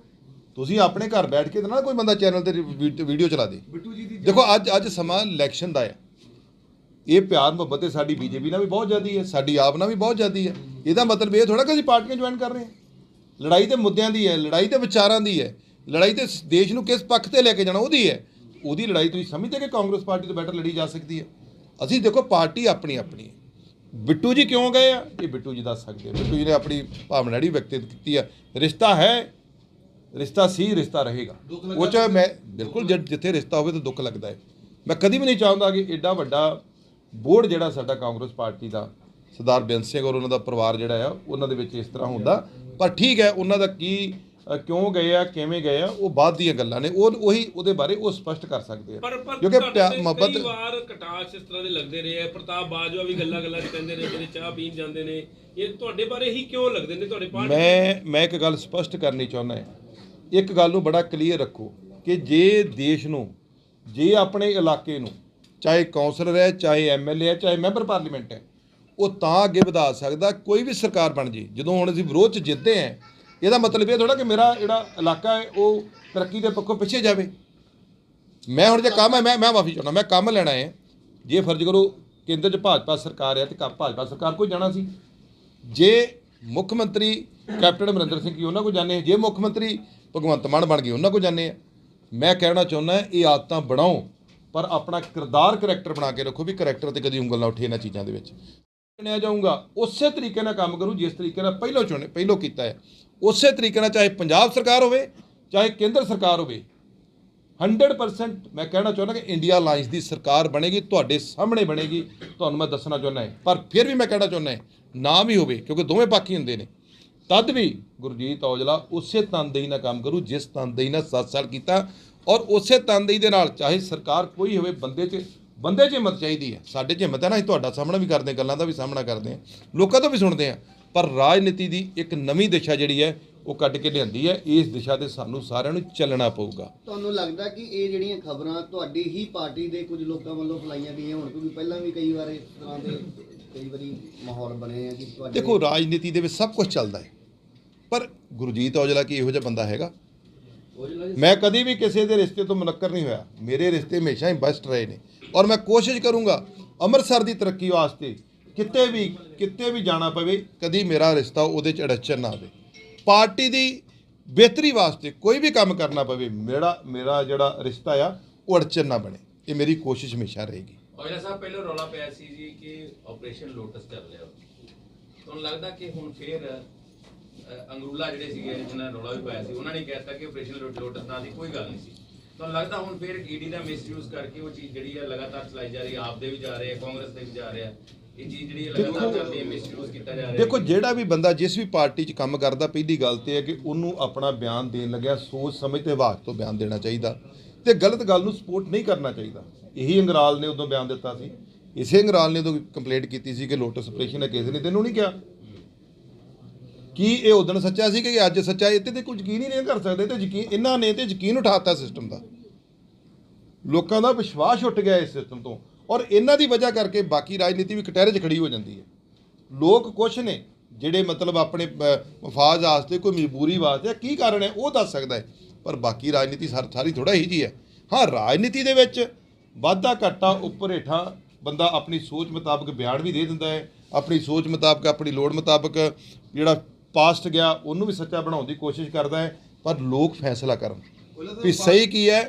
ਤੁਸੀਂ ਆਪਣੇ ਘਰ ਬੈਠ ਕੇ ਤਾਂ ਨਾ ਕੋਈ ਬੰਦਾ ਚੈਨਲ ਤੇ ਵੀਡੀਓ ਚਲਾ ਦੇ। ਬਿੱਟੂ ਜੀ ਦੀ ਦੇਖੋ ਅੱਜ ਅੱਜ ਸਮਾਂ ਇਲੈਕਸ਼ਨ ਦਾ ਹੈ ਇਹ ਪਿਆਰ ਮੁਹੱਬਤ ਤੇ ਸਾਡੀ ਬੀਜੇਪੀ ਨਾਲ ਵੀ ਬਹੁਤ ਜ਼ਿਆਦੀ ਹੈ ਸਾਡੀ ਆਪ ਨਾਲ ਵੀ ਬਹੁਤ ਜ਼ਿਆਦੀ ਹੈ। ਇਹਦਾ ਮਤਲਬ ਇਹ ਥੋੜਾ ਕਿ ਅਸੀਂ ਪਾਰਟੀਆਂ ਜੁਆਇਨ ਕਰ ਰਹੇ ਹਾਂ। ਲੜਾਈ ਤੇ ਮੁੱਦਿਆਂ ਦੀ ਹੈ ਲੜਾਈ ਤੇ ਵਿਚਾਰਾਂ ਦੀ ਹੈ। ਲੜਾਈ ਤੇ ਦੇਸ਼ ਨੂੰ ਕਿਸ ਪੱਖ ਤੇ ਲੈ ਕੇ ਜਾਣਾ ਉਹਦੀ ਹੈ। ਉਹਦੀ ਲੜਾਈ ਤੁਸੀਂ ਸਮਝਦੇ ਕਿ ਕਾਂਗਰਸ ਪਾਰਟੀ ਤੋਂ ਬੈਟਰ ਲੜੀ ਜਾ ਸਕਦੀ ਹੈ। ਅਸੀਂ ਦੇਖੋ ਪਾਰਟੀ ਆਪਣੀ ਆਪਣੀ ਹੈ। ਬਿੱਟੂ ਜੀ ਕਿਉਂ ਗਏ ਆ? ਇਹ ਬਿੱਟੂ ਜੀ ਦੱਸ ਸਕਦੇ ਬਿੱਟੂ ਜੀ ਨੇ ਆਪਣੀ ਭਾਵਨਾ ਜਿਹੜੀ ਵਿਅਕਤਿਤ ਕੀਤੀ ਆ। ਰਿਸ਼ਤਾ ਹੈ ਰਿਸ਼ਤਾ ਸੀ ਰਿਸ਼ਤਾ ਰਹੇਗਾ। ਉਹ ਚ ਮੈਂ ਬਿਲਕੁਲ ਜਿ- ਜਿੱਥੇ ਰਿਸ਼ਤਾ ਹੋਵੇ ਤਾਂ ਦੁੱਖ ਲੱਗਦਾ ਹੈ। ਮੈਂ ਕਦੀ ਵੀ ਨਹੀਂ ਚਾਹੁੰਦਾ ਕਿ ਐਡਾ ਵੱਡਾ ਬੋਰਡ ਜਿਹੜਾ ਸਾਡਾ ਕਾਂਗਰਸ ਪਾਰਟੀ ਦਾ ਸਰਦਾਰ ਬੇਅੰਤ ਸਿੰਘ ਔਰ ਉਹਨਾਂ ਦਾ ਪਰਿਵਾਰ ਜਿਹੜਾ ਆ ਉਹਨਾਂ ਦੇ ਵਿੱਚ ਇਸ ਤਰ੍ਹਾਂ ਹੁੰਦਾ। ਪਰ ਠੀਕ ਹੈ ਉਹਨਾਂ ਦਾ ਕੀ ਅ, ਕਿਉਂ ਗਏ ਆ ਕਿਵੇਂ ਗਏ ਆ ਉਹ ਬਾਅਦ ਦੀਆਂ ਗੱਲਾਂ ਨੇ। ਉਹ ਉਹੀ ਉਹਦੇ ਬਾਰੇ ਉਹ ਸਪਸ਼ਟ ਕਰ ਸਕਦੇ ਆ। ਪਰ ਪਰ ਕਿਉਂਕਿ ਤੁਹਾਡੇ ਪਿਆ- ਤੇ ਮੁਹੱਬਤ ਕਈ ਵਾਰ ਕਟਾਸ਼ ਇਸ ਤਰ੍ਹਾਂ ਦੇ ਲੱਗਦੇ ਰਹੇ ਆ। ਪ੍ਰਤਾਪ ਬਾਜਵਾ ਵੀ ਗੱਲਾਂ ਗੱਲਾਂ 'ਚ ਕਹਿੰਦੇ ਨੇ ਜਿਹੜੇ ਚਾਹ ਪੀਣ ਜਾਂਦੇ ਨੇ। ਇਹ ਤੁਹਾਡੇ ਬਾਰੇ ਹੀ ਕਿਉਂ ਲੱਗਦੇ ਨੇ? ਤੁਹਾਡੇ ਪਾਰਟੀ ਮੈਂ ਮੈਂ ਇੱਕ ਗੱਲ ਸਪਸ਼ਟ ਕਰਨੀ ਚਾਹੁੰਦਾ ਹਾਂ। ਇੱਕ ਗੱਲ ਨੂੰ ਬੜਾ ਕਲੀਅਰ ਰੱਖੋ ਕਿ ਜੇ ਦੇਸ਼ ਨੂੰ, ਜੇ ਆਪਣੇ ਇਲਾਕੇ ਨੂੰ, ਚਾਹੇ ਕੌਂਸਲਰ ਹੈ, ਚਾਹੇ ਐਮਐਲਏ ਹੈ, ਚਾਹੇ ਮੈਂਬਰ ਪਾਰਲੀਮੈਂਟ ਹੈ, ਉਹ ਤਾਂ ਅੱਗੇ ਵਧਾ ਸਕਦਾ, ਕੋਈ ਵੀ ਸਰਕਾਰ ਬਣ ਜੇ। ਜਦੋਂ ਹੁਣ ਅਸੀਂ ਵਿਰੋਧ 'ਚ ਜਿੱਤਦੇ ਹਾਂ, ਇਹਦਾ ਮਤਲਬ ਇਹ ਥੋੜਾ ਕਿ ਮੇਰਾ ਜਿਹੜਾ ਇਲਾਕਾ ਹੈ, ਉਹ ਤਰੱਕੀ ਦੇ ਪੱਖੋਂ ਪਿੱਛੇ ਜਾਵੇ। ਮੈਂ ਹੁਣ ਜੇ ਕੰਮ ਹੈ, ਮੈਂ ਮੈਂ ਮਾਫੀ ਚਾਹੁੰਦਾ, ਮੈਂ ਕੰਮ ਲੈਣਾ ਹੈ ਜੇ ਫਰਜ਼ ਕਰੋ ਕੇਂਦਰ 'ਚ ਭਾਜਪਾ ਸਰਕਾਰ ਹੈ ਤੇ ਕਾ- ਭਾਜਪਾ ਸਰਕਾਰ ਕੋਈ ਜਾਣਾ ਸੀ। ਜੇ ਮੁੱਖ ਮੰਤਰੀ ਕੈਪਟਨ ਅਮਰਿੰਦਰ ਸਿੰਘ ਜੀ ਉਹਨਾਂ ਕੋ ਜਾਣੇ ਜੇ ਮੁੱਖ ਮੰਤਰੀ ਭਗਵੰਤ ਮਾਨ ਬਣ ਗਏ ਉਹਨਾਂ ਕੋ ਜਾਣੇ ਆ। ਮੈਂ ਕਹਿਣਾ ਚਾਹੁੰਦਾ ਇਹ ਆਦਤਾਂ ਬਣਾਓ, ਪਰ ਆਪਣਾ ਕਿਰਦਾਰ ਕਰੈਕਟਰ ਬਣਾ ਕੇ ਰੱਖੋ ਵੀ ਕਰੈਕਟਰ ਤੇ ਕਦੀ ਉਂਗਲ ਨਾ ਉੱਠੇ ਇਹਨਾਂ ਚੀਜ਼ਾਂ ਦੇ ਵਿੱਚ। ਚੁਣਿਆ ਜਾਊਗਾ, ਉਸੇ ਤਰੀਕੇ ਨਾਲ ਕੰਮ ਕਰੂ, ਜਿਸ ਤਰੀਕੇ ਨਾਲ ਪਹਿਲਾਂ ਚੁਣੇ ਪਹਿਲਾਂ ਕੀਤਾ ਹੈ। ਉਸੇ ਤਰੀਕੇ ਨਾਲ ਚਾਹੇ ਪੰਜਾਬ ਸਰਕਾਰ ਹੋਵੇ, ਚਾਹੇ ਕੇਂਦਰ ਸਰਕਾਰ ਹੋਵੇ 100% ਮੈਂ ਕਹਿਣਾ ਚਾਹੁੰਦਾ ਕਿ ਇੰਡੀਆ ਅਲਾਈਅੰਸ ਦੀ ਸਰਕਾਰ ਬਣੇਗੀ, ਤੁਹਾਡੇ ਸਾਹਮਣੇ ਬਣੇਗੀ, ਤੁਹਾਨੂੰ ਮੈਂ ਦੱਸਣਾ ਚਾਹੁੰਦਾ ਹਾਂ। ਪਰ ਫਿਰ ਵੀ ਮੈਂ ਕਹਿਣਾ ਚਾਹੁੰਦਾ ਹਾਂ, ਨਾ ਵੀ ਹੋਵੇ, ਕਿਉਂਕਿ ਦੋਵੇਂ ਬਾਕੀ ਹੁੰਦੇ ਨੇ। ਤਦ ਵੀ ਗੁਰਜੀਤ ਔਜਲਾ ਉਸੇ ਤਨਦੇਹੀ ਨਾਲ ਕੰਮ ਕਰੂ ਜਿਸ ਤਨਦੇਹੀ ਨਾਲ 7 ਸਾਲ ਕੀਤਾ ਔਰ ਉਸੇ ਤਨਦੇਹੀ ਦੇ ਨਾਲ ਚਾਹੇ ਸਰਕਾਰ ਕੋਈ ਹੋਵੇ ਬੰਦੇ 'ਚ ਬੰਦੇ 'ਚ ਹਿੰਮਤ ਚਾਹੀਦੀ ਹੈ। ਸਾਡੇ 'ਚ ਹਿੰਮਤ ਹੈ ਨਾ ਅਸੀਂ ਤੁਹਾਡਾ ਸਾਹਮਣਾ ਵੀ ਕਰਦੇ ਗੱਲਾਂ ਦਾ ਵੀ ਸਾਹਮਣਾ ਕਰਦੇ ਹਾਂ ਲੋਕਾਂ ਤੋਂ ਵੀ ਸੁਣਦੇ ਹਾਂ। ਪਰ ਰਾਜਨੀਤੀ ਦੀ ਇੱਕ ਨਵੀਂ ਦਿਸ਼ਾ ਜਿਹੜੀ ਹੈ ਉਹ ਕੱਢ ਕੇ ਲਿਆਂਦੀ ਹੈ। ਇਸ ਦਿਸ਼ਾ ਤੇ ਸਾਨੂੰ ਸਾਰਿਆਂ ਨੂੰ ਚੱਲਣਾ ਪਊਗਾ। ਤੁਹਾਨੂੰ ਲੱਗਦਾ ਕਿ ਇਹ ਜਿਹੜੀਆਂ ਖਬਰਾਂ ਤੁਹਾਡੀ ਹੀ ਪਾਰਟੀ ਦੇ ਕੁਝ ਲੋਕਾਂ ਵੱਲੋਂ ਫਲਾਈਆਂ ਗਈਆਂ ਹੁਣ? ਕਿਉਂਕਿ ਪਹਿਲਾਂ ਵੀ ਕਈ ਵਾਰ ਇਸ ਤਰ੍ਹਾਂ ਦੇ ਕਈ ਵਾਰੀ ਮਾਹੌਲ ਬਣੇ ਆ ਕਿ ਤੁਹਾਡੇ ਦੇਖੋ ਰਾਜਨੀਤੀ ਦੇ ਵਿੱਚ ਸਭ ਕੁਝ ਚੱਲਦਾ ਹੈ। ਪਰ ਗੁਰਜੀਤ ਔਜਲਾ ਕੀ ਇਹੋ ਜਿਹਾ ਬੰਦਾ ਹੈਗਾ? ਮੈਂ ਕਦੀ ਵੀ ਕਿਸੇ ਦੇ ਰਿਸ਼ਤੇ ਤੋਂ ਮੁਨੱਕਰ ਨਹੀਂ ਹੋਇਆ। ਮੇਰੇ ਰਿਸ਼ਤੇ ਹਮੇਸ਼ਾ ਹੀ ਬੈਸਟ ਰਹੇ ਨੇ। ਔਰ ਮੈਂ ਕੋਸ਼ਿਸ਼ ਕਰੂੰਗਾ ਅੰਮ੍ਰਿਤਸਰ ਦੀ ਤਰੱਕੀ ਵਾਸਤੇ ਕਿਤੇ ਵੀ ਕਿਤੇ ਵੀ ਜਾਣਾ ਪਵੇ ਕਦੀ ਮੇਰਾ ਰਿਸ਼ਤਾ ਉਹਦੇ ਚ ਅੜਚਨ ਨਾ ਆਵੇ। ਪਾਰਟੀ ਦੀ ਬਿਹਤਰੀ ਵਾਸਤੇ ਕੋਈ ਵੀ ਕੰਮ ਕਰਨਾ ਪਵੇ ਮੇਰਾ ਮੇਰਾ ਜਿਹੜਾ ਰਿਸ਼ਤਾ ਆ ਉਹ ਅੜਚਨ ਨਾ ਬਣੇ। ਇਹ ਮੇਰੀ ਕੋਸ਼ਿਸ਼ ਹਮੇਸ਼ਾ ਰਹੇਗੀ। ਔਜਲਾ ਸਾਹਿਬ ਪਹਿਲਾਂ ਰੌਲਾ ਪਿਆ ਸੀ ਜੀ ਕਿ ਆਪਰੇਸ਼ਨ ਲੋਟਸ ਚੱਲ ਰਿਹਾ। ਤੁਹਾਨੂੰ ਲੱਗਦਾ ਕਿ ਹੁਣ ਫੇਰ ਅੰਗਰੂਲਾ ਜਿਹੜੇ ਸੀਗੇ ਜਿਨ੍ਹਾਂ ਨੇ ਰੌਲਾ ਵੀ ਪਾਇਆ ਸੀ ਉਹਨਾਂ ਨੇ ਕਹਿਤਾ ਕਿ ਆਪਰੇਸ਼ਨ ਲੋਟਸ ਨਾਂ ਦੀ ਕੋਈ ਗੱਲ ਨਹੀਂ ਸੀ। ਤੁਹਾਨੂੰ ਲੱਗਦਾ ਹੁਣ ਫੇਰ ਈਡੀ ਦਾ ਮਿਸਯੂਜ਼ ਕਰਕੇ ਉਹ ਚੀਜ਼ ਜਿਹੜੀ ਹੈ ਲਗਾਤਾਰ ਚਲਾਈ ਜਾ ਰਹੀ ਹੈ ਆਪ ਦੇ ਵੀ ਜਾ ਰਹੇ ਆ ਕਾਂਗਰਸ ਦੇ ਵੀ ਜਾ ਰਹੇ ਆ ਇਹ ਚੀਜ਼ ਜਿਹੜੀ ਹੈ ਲਗਾਤਾਰ ਚੱਲਦੀ ਹੈ ਮਿਸਯੂਜ਼ ਕੀਤਾ ਜਾ ਰਿਹਾ। ਦੇਖੋ ਜਿਹੜਾ ਵੀ ਬੰਦਾ ਜਿਸ ਵੀ ਪਾਰਟੀ 'ਚ ਕੰਮ ਕਰਦਾ ਪਹਿਲੀ ਗੱਲ ਤੇ ਹੈ ਕਿ ਉਹਨੂੰ ਆਪਣਾ ਬਿਆਨ ਦੇਣ ਲੱਗਿਆ ਸੋਚ ਸਮਝ ਤੇ ਵਿਭਾਗ ਤੋਂ ਬਿਆਨ ਦੇਣਾ ਚਾਹੀਦਾ। ਤੇ ਗਲਤ ਗੱਲ ਨੂੰ ਸਪੋਰਟ ਨਹੀਂ ਕਰਨਾ ਚਾਹੀਦਾ। ਇਹੀ ਅੰਗਰਾਲ ਨੇ ਉਦੋਂ ਬਿਆਨ ਦਿੱਤਾ ਸੀ। ਇਸੇ ਅੰਗਰਾਲ ਨੇ ਉਦੋਂ ਕੰਪਲੇਂਟ ਕੀਤੀ ਸੀ ਕਿ ਲੋਟਸ ਆਪਰੇਸ਼ਨ ਹੈ ਕਿਸੇ ਨੇ ਤੈਨੂੰ ਨਹੀਂ ਕਿਹਾ। ਕੀ ਇਹ ਉਦੋਂ ਸੱਚਾ ਸੀ ਕਿ ਅੱਜ ਸੱਚਾ? ਇੱਥੇ ਤੇ ਕੋਈ ਯਕੀਨ ਹੀ ਨਹੀਂ ਕਰ ਸਕਦੇ ਤੇ ਯਕੀਨ ਇਹਨਾਂ ਨੇ ਤੇ ਯਕੀਨ ਉਠਾਤਾ ਸਿਸਟਮ ਦਾ। ਲੋਕਾਂ ਦਾ ਵਿਸ਼ਵਾਸ ਉੱਠ ਗਿਆ ਇਸ ਸਿਸਟਮ ਤੋਂ। ਔਰ ਇਹਨਾਂ ਦੀ ਵਜ੍ਹਾ ਕਰਕੇ ਬਾਕੀ ਰਾਜਨੀਤੀ ਵੀ ਕਟਹਿਰੇ 'ਚ ਖੜੀ ਹੋ ਜਾਂਦੀ ਹੈ। ਲੋਕ ਕੁਛ ਨੇ ਜਿਹੜੇ ਮਤਲਬ ਆਪਣੇ ਅ, ਵਾਸਤੇ ਕੋਈ ਮਜਬੂਰੀ ਵਾਸਤੇ ਕੀ ਕਾਰਨ ਹੈ ਉਹ ਦੱਸ ਸਕਦਾ ਹੈ। ਪਰ ਬਾਕੀ ਰਾਜਨੀਤੀ ਸਾਰ- ਸਾਰੀ ਥੋੜਾ ਹੀ ਜੀ ਹੈ। ਹਾਂ ਰਾਜਨੀਤੀ ਦੇ ਵਿੱਚ ਵਾਧਾ ਘਾਟਾ ਉੱਪਰ ਹੇਠਾਂ ਬੰਦਾ ਆਪਣੀ ਸੋਚ ਮੁਤਾਬਕ ਬਿਆਨ ਵੀ ਦੇ ਦਿੰਦਾ ਹੈ। ਆਪਣੀ ਸੋਚ ਮੁਤਾਬਕ ਆਪਣੀ ਲੋੜ ਮੁਤਾਬਕ ਜਿਹੜਾ ਪਾਸਟ ਗਿਆ ਉਹਨੂੰ ਵੀ ਸੱਚਾ ਬਣਾਉਣ ਦੀ ਕੋਸ਼ਿਸ਼ ਕਰਦਾ ਹੈ ਪਰ ਲੋਕ ਫੈਸਲਾ ਕਰਨ। ਵੀ ਸਹੀ ਕੀ ਹੈ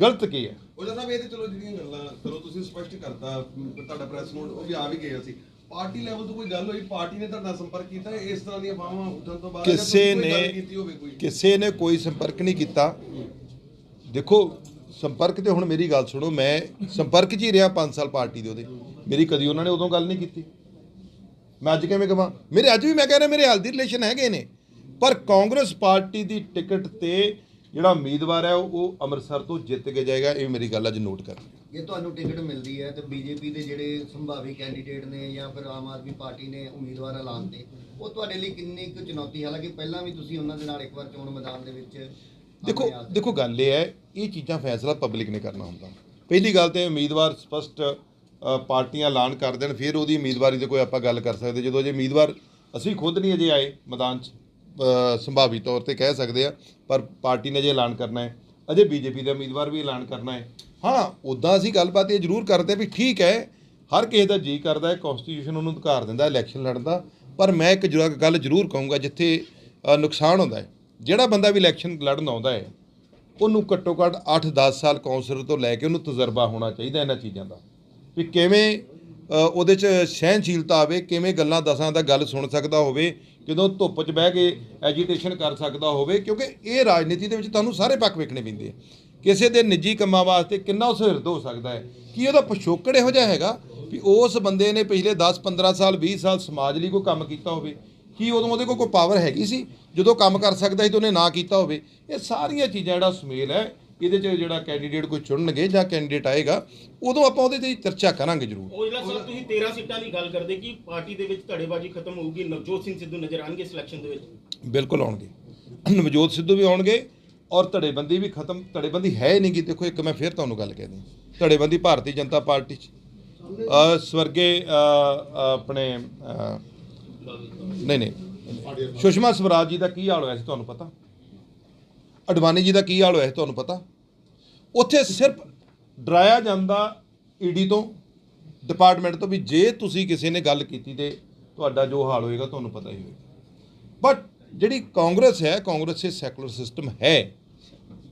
ਗਲਤ ਕੀ ਹੈ? ਉਹਦਾ ਸਾਹਿਬ ਇਹ ਤੇ ਚਲੋ ਜਿਹੜੀਆਂ ਗੱਲਾਂ ਚਲੋ ਤੁਸੀਂ ਸਪਸ਼ਟ ਕਰਤਾ ਤੁਹਾਡਾ ਪ੍ਰੈਸ ਨੋਟ ਉਹ ਵੀ ਆ ਵੀ ਗਿਆ ਸੀ। ਪਾਰਟੀ ਲੈਵਲ ਤੋਂ ਕੋਈ ਗੱਲ ਹੋਈ ਪਾਰਟੀ ਨੇ ਤੁਹਾਡਾ ਸੰਪਰਕ ਕੀਤਾ ਇਸ ਤਰ੍ਹਾਂ ਦੀਆਂ ਬਾਹਾਂ ਉੱਠਣ ਤੋਂ ਬਾਅਦ ਕਿਸੇ ਨੇ ਕਿਸੇ ਨੇ ਕੋਈ ਸੰਪਰਕ ਨਹੀਂ ਕੀਤਾ। ਦੇਖੋ ਸੰਪਰਕ ਤੇ ਹੁਣ ਮੇਰੀ ਗੱਲ ਸੁਣੋ ਮੈਂ ਸੰਪਰਕ 'ਚ ਹੀ ਰਿਹਾ 5 ਸਾਲ ਪਾਰਟੀ ਦੇ ਉਹਦੇ। ਮੇਰੀ ਕਦੀ ਉਹਨਾਂ ਨੇ ਉਦੋਂ ਗੱਲ ਨਹੀਂ ਕੀਤੀ। ਮੈਂ ਅੱਜ ਕਿਵੇਂ ਕਹਾਂ? ਮੇਰੇ ਅੱਜ ਵੀ ਮੈਂ ਕਹਿ ਰਿਹਾ ਮੇਰੇ ਹਾਲ ਦੀ ਰਿਲੇਸ਼ਨ ਹੈਗੇ ਨੇ। ਪਰ ਕਾਂਗਰਸ ਪਾਰਟੀ ਦੀ ਟਿਕਟ ਤੇ ਜਿਹੜਾ ਉਮੀਦਵਾਰ ਹੈ ਉਹ ਅੰਮ੍ਰਿਤਸਰ ਤੋਂ ਜਿੱਤ ਕੇ ਜਾਏਗਾ ਇਹ ਮੇਰੀ ਗੱਲ ਅੱਜ ਨੋਟ ਕਰ ਜੇ ਤੁਹਾਨੂੰ ਟਿਕਟ ਮਿਲਦੀ ਹੈ ਤੇ ਬੀਜੇਪੀ ਦੇ ਜਿਹੜੇ ਸੰਭਾਵੀ ਕੈਂਡੀਡੇਟ ਨੇ ਜਾਂ ਫਿਰ ਆਮ ਆਦਮੀ ਪਾਰਟੀ ਨੇ ਉਮੀਦਵਾਰ ਐਲਾਨ ਤੇ ਉਹ ਤੁਹਾਡੇ ਲਈ ਕਿੰਨੀ ਕੁ ਚੁਣੌਤੀ? ਹਾਲਾਂਕਿ ਪਹਿਲਾਂ ਵੀ ਤੁਸੀਂ ਉਹਨਾਂ ਦੇ ਨਾਲ ਇੱਕ ਵਾਰ ਚੋਣ ਮੈਦਾਨ ਦੇ ਵਿੱਚ ਦੇਖੋ ਦੇਖੋ ਗੱਲ ਇਹ ਹੈ ਇਹ ਚੀਜ਼ਾਂ ਫੈਸਲਾ ਪਬਲਿਕ ਨੇ ਕਰਨਾ ਹੁੰਦਾ। ਪਹਿਲੀ ਗੱਲ ਤੇ ਉਮੀਦਵਾਰ ਸਪਸ਼ਟ ਪਾਰਟੀਆਂ ਐਲਾਨ ਕਰ ਦੇਣ, ਫਿਰ ਉਹਦੀ ਉਮੀਦਵਾਰੀ ਤੇ ਕੋਈ ਆਪਾਂ ਗੱਲ ਕਰ ਸਕਦੇ। ਜਦੋਂ ਅਜੇ ਉਮੀਦਵਾਰ ਅਸੀਂ ਖੁਦ ਨਹੀਂ ਅਜੇ ਆਏ ਮੈਦਾਨ 'ਚ ਸੰਭਾਵੀ ਤੌਰ ਤੇ ਕਹਿ ਸਕਦੇ ਆ, ਪਰ ਪਾਰਟੀ ਨੇ ਜੇ ਐਲਾਨ ਕਰਨਾ ਹੈ। ਅਜੇ ਬੀਜੇਪੀ ਦਾ ਉਮੀਦਵਾਰ ਵੀ ਐਲਾਨ ਕਰਨਾ ਹੈ। ਹਾਂ ਉਦਾਂ ਅਸੀਂ ਗੱਲਬਾਤ ਇਹ ਜ਼ਰੂਰ ਕਰਦੇ ਵੀ ਠੀਕ ਹੈ, ਹਰ ਕਿਸੇ ਦਾ ਜੀ ਕਰਦਾ ਹੈ ਕਨਸਟੀਟਿਊਸ਼ਨ ਉਹਨੂੰ ਅਧਿਕਾਰ ਦਿੰਦਾ ਇਲੈਕਸ਼ਨ ਲੜਨ ਦਾ, ਪਰ ਮੈਂ ਇੱਕ ਜਰਾ ਗੱਲ ਜ਼ਰੂਰ ਕਹੂੰਗਾ ਜਿੱਥੇ ਨੁਕਸਾਨ ਹੁੰਦਾ ਹੈ। ਜਿਹੜਾ ਬੰਦਾ ਵੀ ਇਲੈਕਸ਼ਨ ਲੜਨ ਆਉਂਦਾ ਹੈ, ਉਹਨੂੰ ਘੱਟੋ ਘੱਟ 8-10 ਸਾਲ ਕਾਉਂਸਲਰ ਤੋਂ ਲੈ ਕੇ ਉਹਨੂੰ ਤਜਰਬਾ ਹੋਣਾ ਚਾਹੀਦਾ ਇਹਨਾਂ ਚੀਜ਼ਾਂ ਦਾ। ਵੀ ਕਿਵੇਂ ਉਹਦੇ 'ਚ ਸਹਿਨਸ਼ੀਲਤਾ ਆਵੇ, ਕਿਵੇਂ ਗੱਲਾਂ ਦਸਾਂ ਦਾ ਗੱਲ ਸੁਣ ਸਕਦਾ ਹੋਵੇ, ਕਿਦੋਂ ਧੁੱਪ 'ਚ ਬਹਿ ਕੇ ਐਜੀਟੇਸ਼ਨ ਕਰ ਸਕਦਾ ਹੋਵੇ, ਕਿਉਂਕਿ ਇਹ ਰਾਜਨੀਤੀ ਦੇ ਵਿੱਚ ਤੁਹਾਨੂੰ ਸਾਰੇ ਪੱਖ ਵੇਖਣੇ ਪੈਂਦੇ ਆ। ਕਿਸੇ ਦੇ ਨਿੱਜੀ ਕੰਮਾਂ ਵਾਸਤੇ ਕਿੰਨਾ ਉਹ ਸੁਹਿਰਦ ਹੋ ਸਕਦਾ ਹੈ। ਕੀ ਉਹਦਾ ਪਿਛੋਕੜ ਇਹੋ ਜਿਹਾ ਹੈਗਾ ਵੀ ਉਸ ਬੰਦੇ ਨੇ ਪਿਛਲੇ 10-15 ਸਾਲ 20 ਸਾਲ ਸਮਾਜ ਲਈ ਕੋਈ ਕੰਮ ਕੀਤਾ ਹੋਵੇ? ਕੀ ਉਦੋਂ ਉਹਦੇ ਕੋਲ ਕੋਈ ਪਾਵਰ ਹੈਗੀ ਸੀ? ਜਦੋਂ ਕੰਮ ਕਰ ਸਕਦਾ ਸੀ ਤਾਂ ਉਹਨੇ ਨਾ ਕੀਤਾ ਹੋਵੇ। ਇਹ ਸਾਰੀਆਂ ਚੀਜ਼ਾਂ ਜਿਹੜਾ ਸੁਮੇਲ ਹੈ ਇਹਦੇ 'ਚ ਜਿਹੜਾ ਕੈਂਡੀਡੇਟ ਕੋਈ ਚੁਣਨਗੇ ਜਾਂ ਕੈਂਡੀਡੇਟ ਆਏਗਾ ਉਦੋਂ ਆਪਾਂ ਉਹਦੇ ਤੇ ਚਰਚਾ ਕਰਾਂਗੇ ਜ਼ਰੂਰ। ਔਜਲਾ ਸਾਹਿਬ ਤੁਸੀਂ 13 ਸੀਟਾਂ ਦੀ ਗੱਲ ਕਰਦੇ ਕਿ ਪਾਰਟੀ ਦੇ ਵਿੱਚ ਧੜੇਬਾਜ਼ੀ ਖਤਮ ਹੋਊਗੀ ਨਵਜੋਤ ਸਿੰਘ ਸਿੱਧੂ ਨਜ਼ਰ ਆਣਗੇ ਸਿਲੈਕਸ਼ਨ ਦੇ ਵਿੱਚ? ਬਿਲਕੁਲ ਆਉਣਗੇ। ਨਵਜੋਤ ਸਿੱਧੂ ਵੀ ਆਉਣਗੇ ਔਰ ਧੜੇਬੰਦੀ ਵੀ ਖਤਮ ਧੜੇਬੰਦੀ ਹੈ ਹੀ ਨਹੀਂ ਗੀ। ਦੇਖੋ ਇੱਕ ਮੈਂ ਫਿਰ ਤੁਹਾਨੂੰ ਗੱਲ ਕਹਿ ਦਿਆਂ। ਧੜੇਬੰਦੀ ਭਾਰਤੀ ਜਨਤਾ ਪਾਰਟੀ ਚ ਸਵਰਗੇ ਆਪਣੇ ਨਹੀਂ ਨਹੀਂ। ਸੁਸ਼ਮਾ ਸਵਰਾਜ ਜੀ ਦਾ ਕੀ ਹਾਲ ਹੋਇਆ ਸੀ ਤੁਹਾਨੂੰ ਪਤਾ? ਅਡਵਾਨੀ ਜੀ ਦਾ ਕੀ ਹਾਲ ਹੋਇਆ ਸੀ ਤੁਹਾਨੂੰ ਪਤਾ? ਉੱਥੇ ਸਿਰਫ ਡਰਾਇਆ ਜਾਂਦਾ ਈਡੀ ਤੋਂ, ਡਿਪਾਰਟਮੈਂਟ ਤੋਂ ਵੀ ਜੇ ਤੁਸੀਂ ਕਿਸੇ ਨੇ ਗੱਲ ਕੀਤੀ ਤੇ ਤੁਹਾਡਾ ਜੋ ਹਾਲ ਹੋਏਗਾ ਤੁਹਾਨੂੰ ਪਤਾ ਹੀ ਹੋਏਗਾ। ਬਟ ਜਿਹੜੀ ਕਾਂਗਰਸ ਹੈ, ਕਾਂਗਰਸ ਇਹ ਸੈਕੂਲਰ ਸਿਸਟਮ ਹੈ।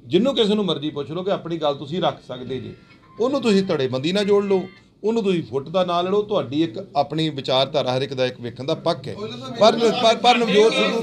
ਜਿੰਨੂੰ ਕਿਸੇ ਨੂੰ ਮਰਜ਼ੀ ਪੁੱਛ ਲਓ ਕਿ ਆਪਣੀ ਗੱਲ ਤੁਸੀਂ ਰੱਖ ਸਕਦੇ ਜੇ। ਉਹਨੂੰ ਤੁਸੀਂ ਧੜੇਬੰਦੀ ਨਾਲ ਜੋੜ ਲਓ, ਉਹਨੂੰ ਤੁਸੀਂ ਫੁੱਟ ਦਾ ਨਾਂ ਲੜੋ ਤੁਹਾਡੀ ਇੱਕ ਆਪਣੀ ਵਿਚਾਰਧਾਰਾ ਹਰ ਇੱਕ ਦਾ ਇੱਕ ਵੇਖਣ ਦਾ ਪੱਕ ਹੈ। ਪਰ ਪਰ- ਨਵਜੋਤ ਸਿੱਧੂ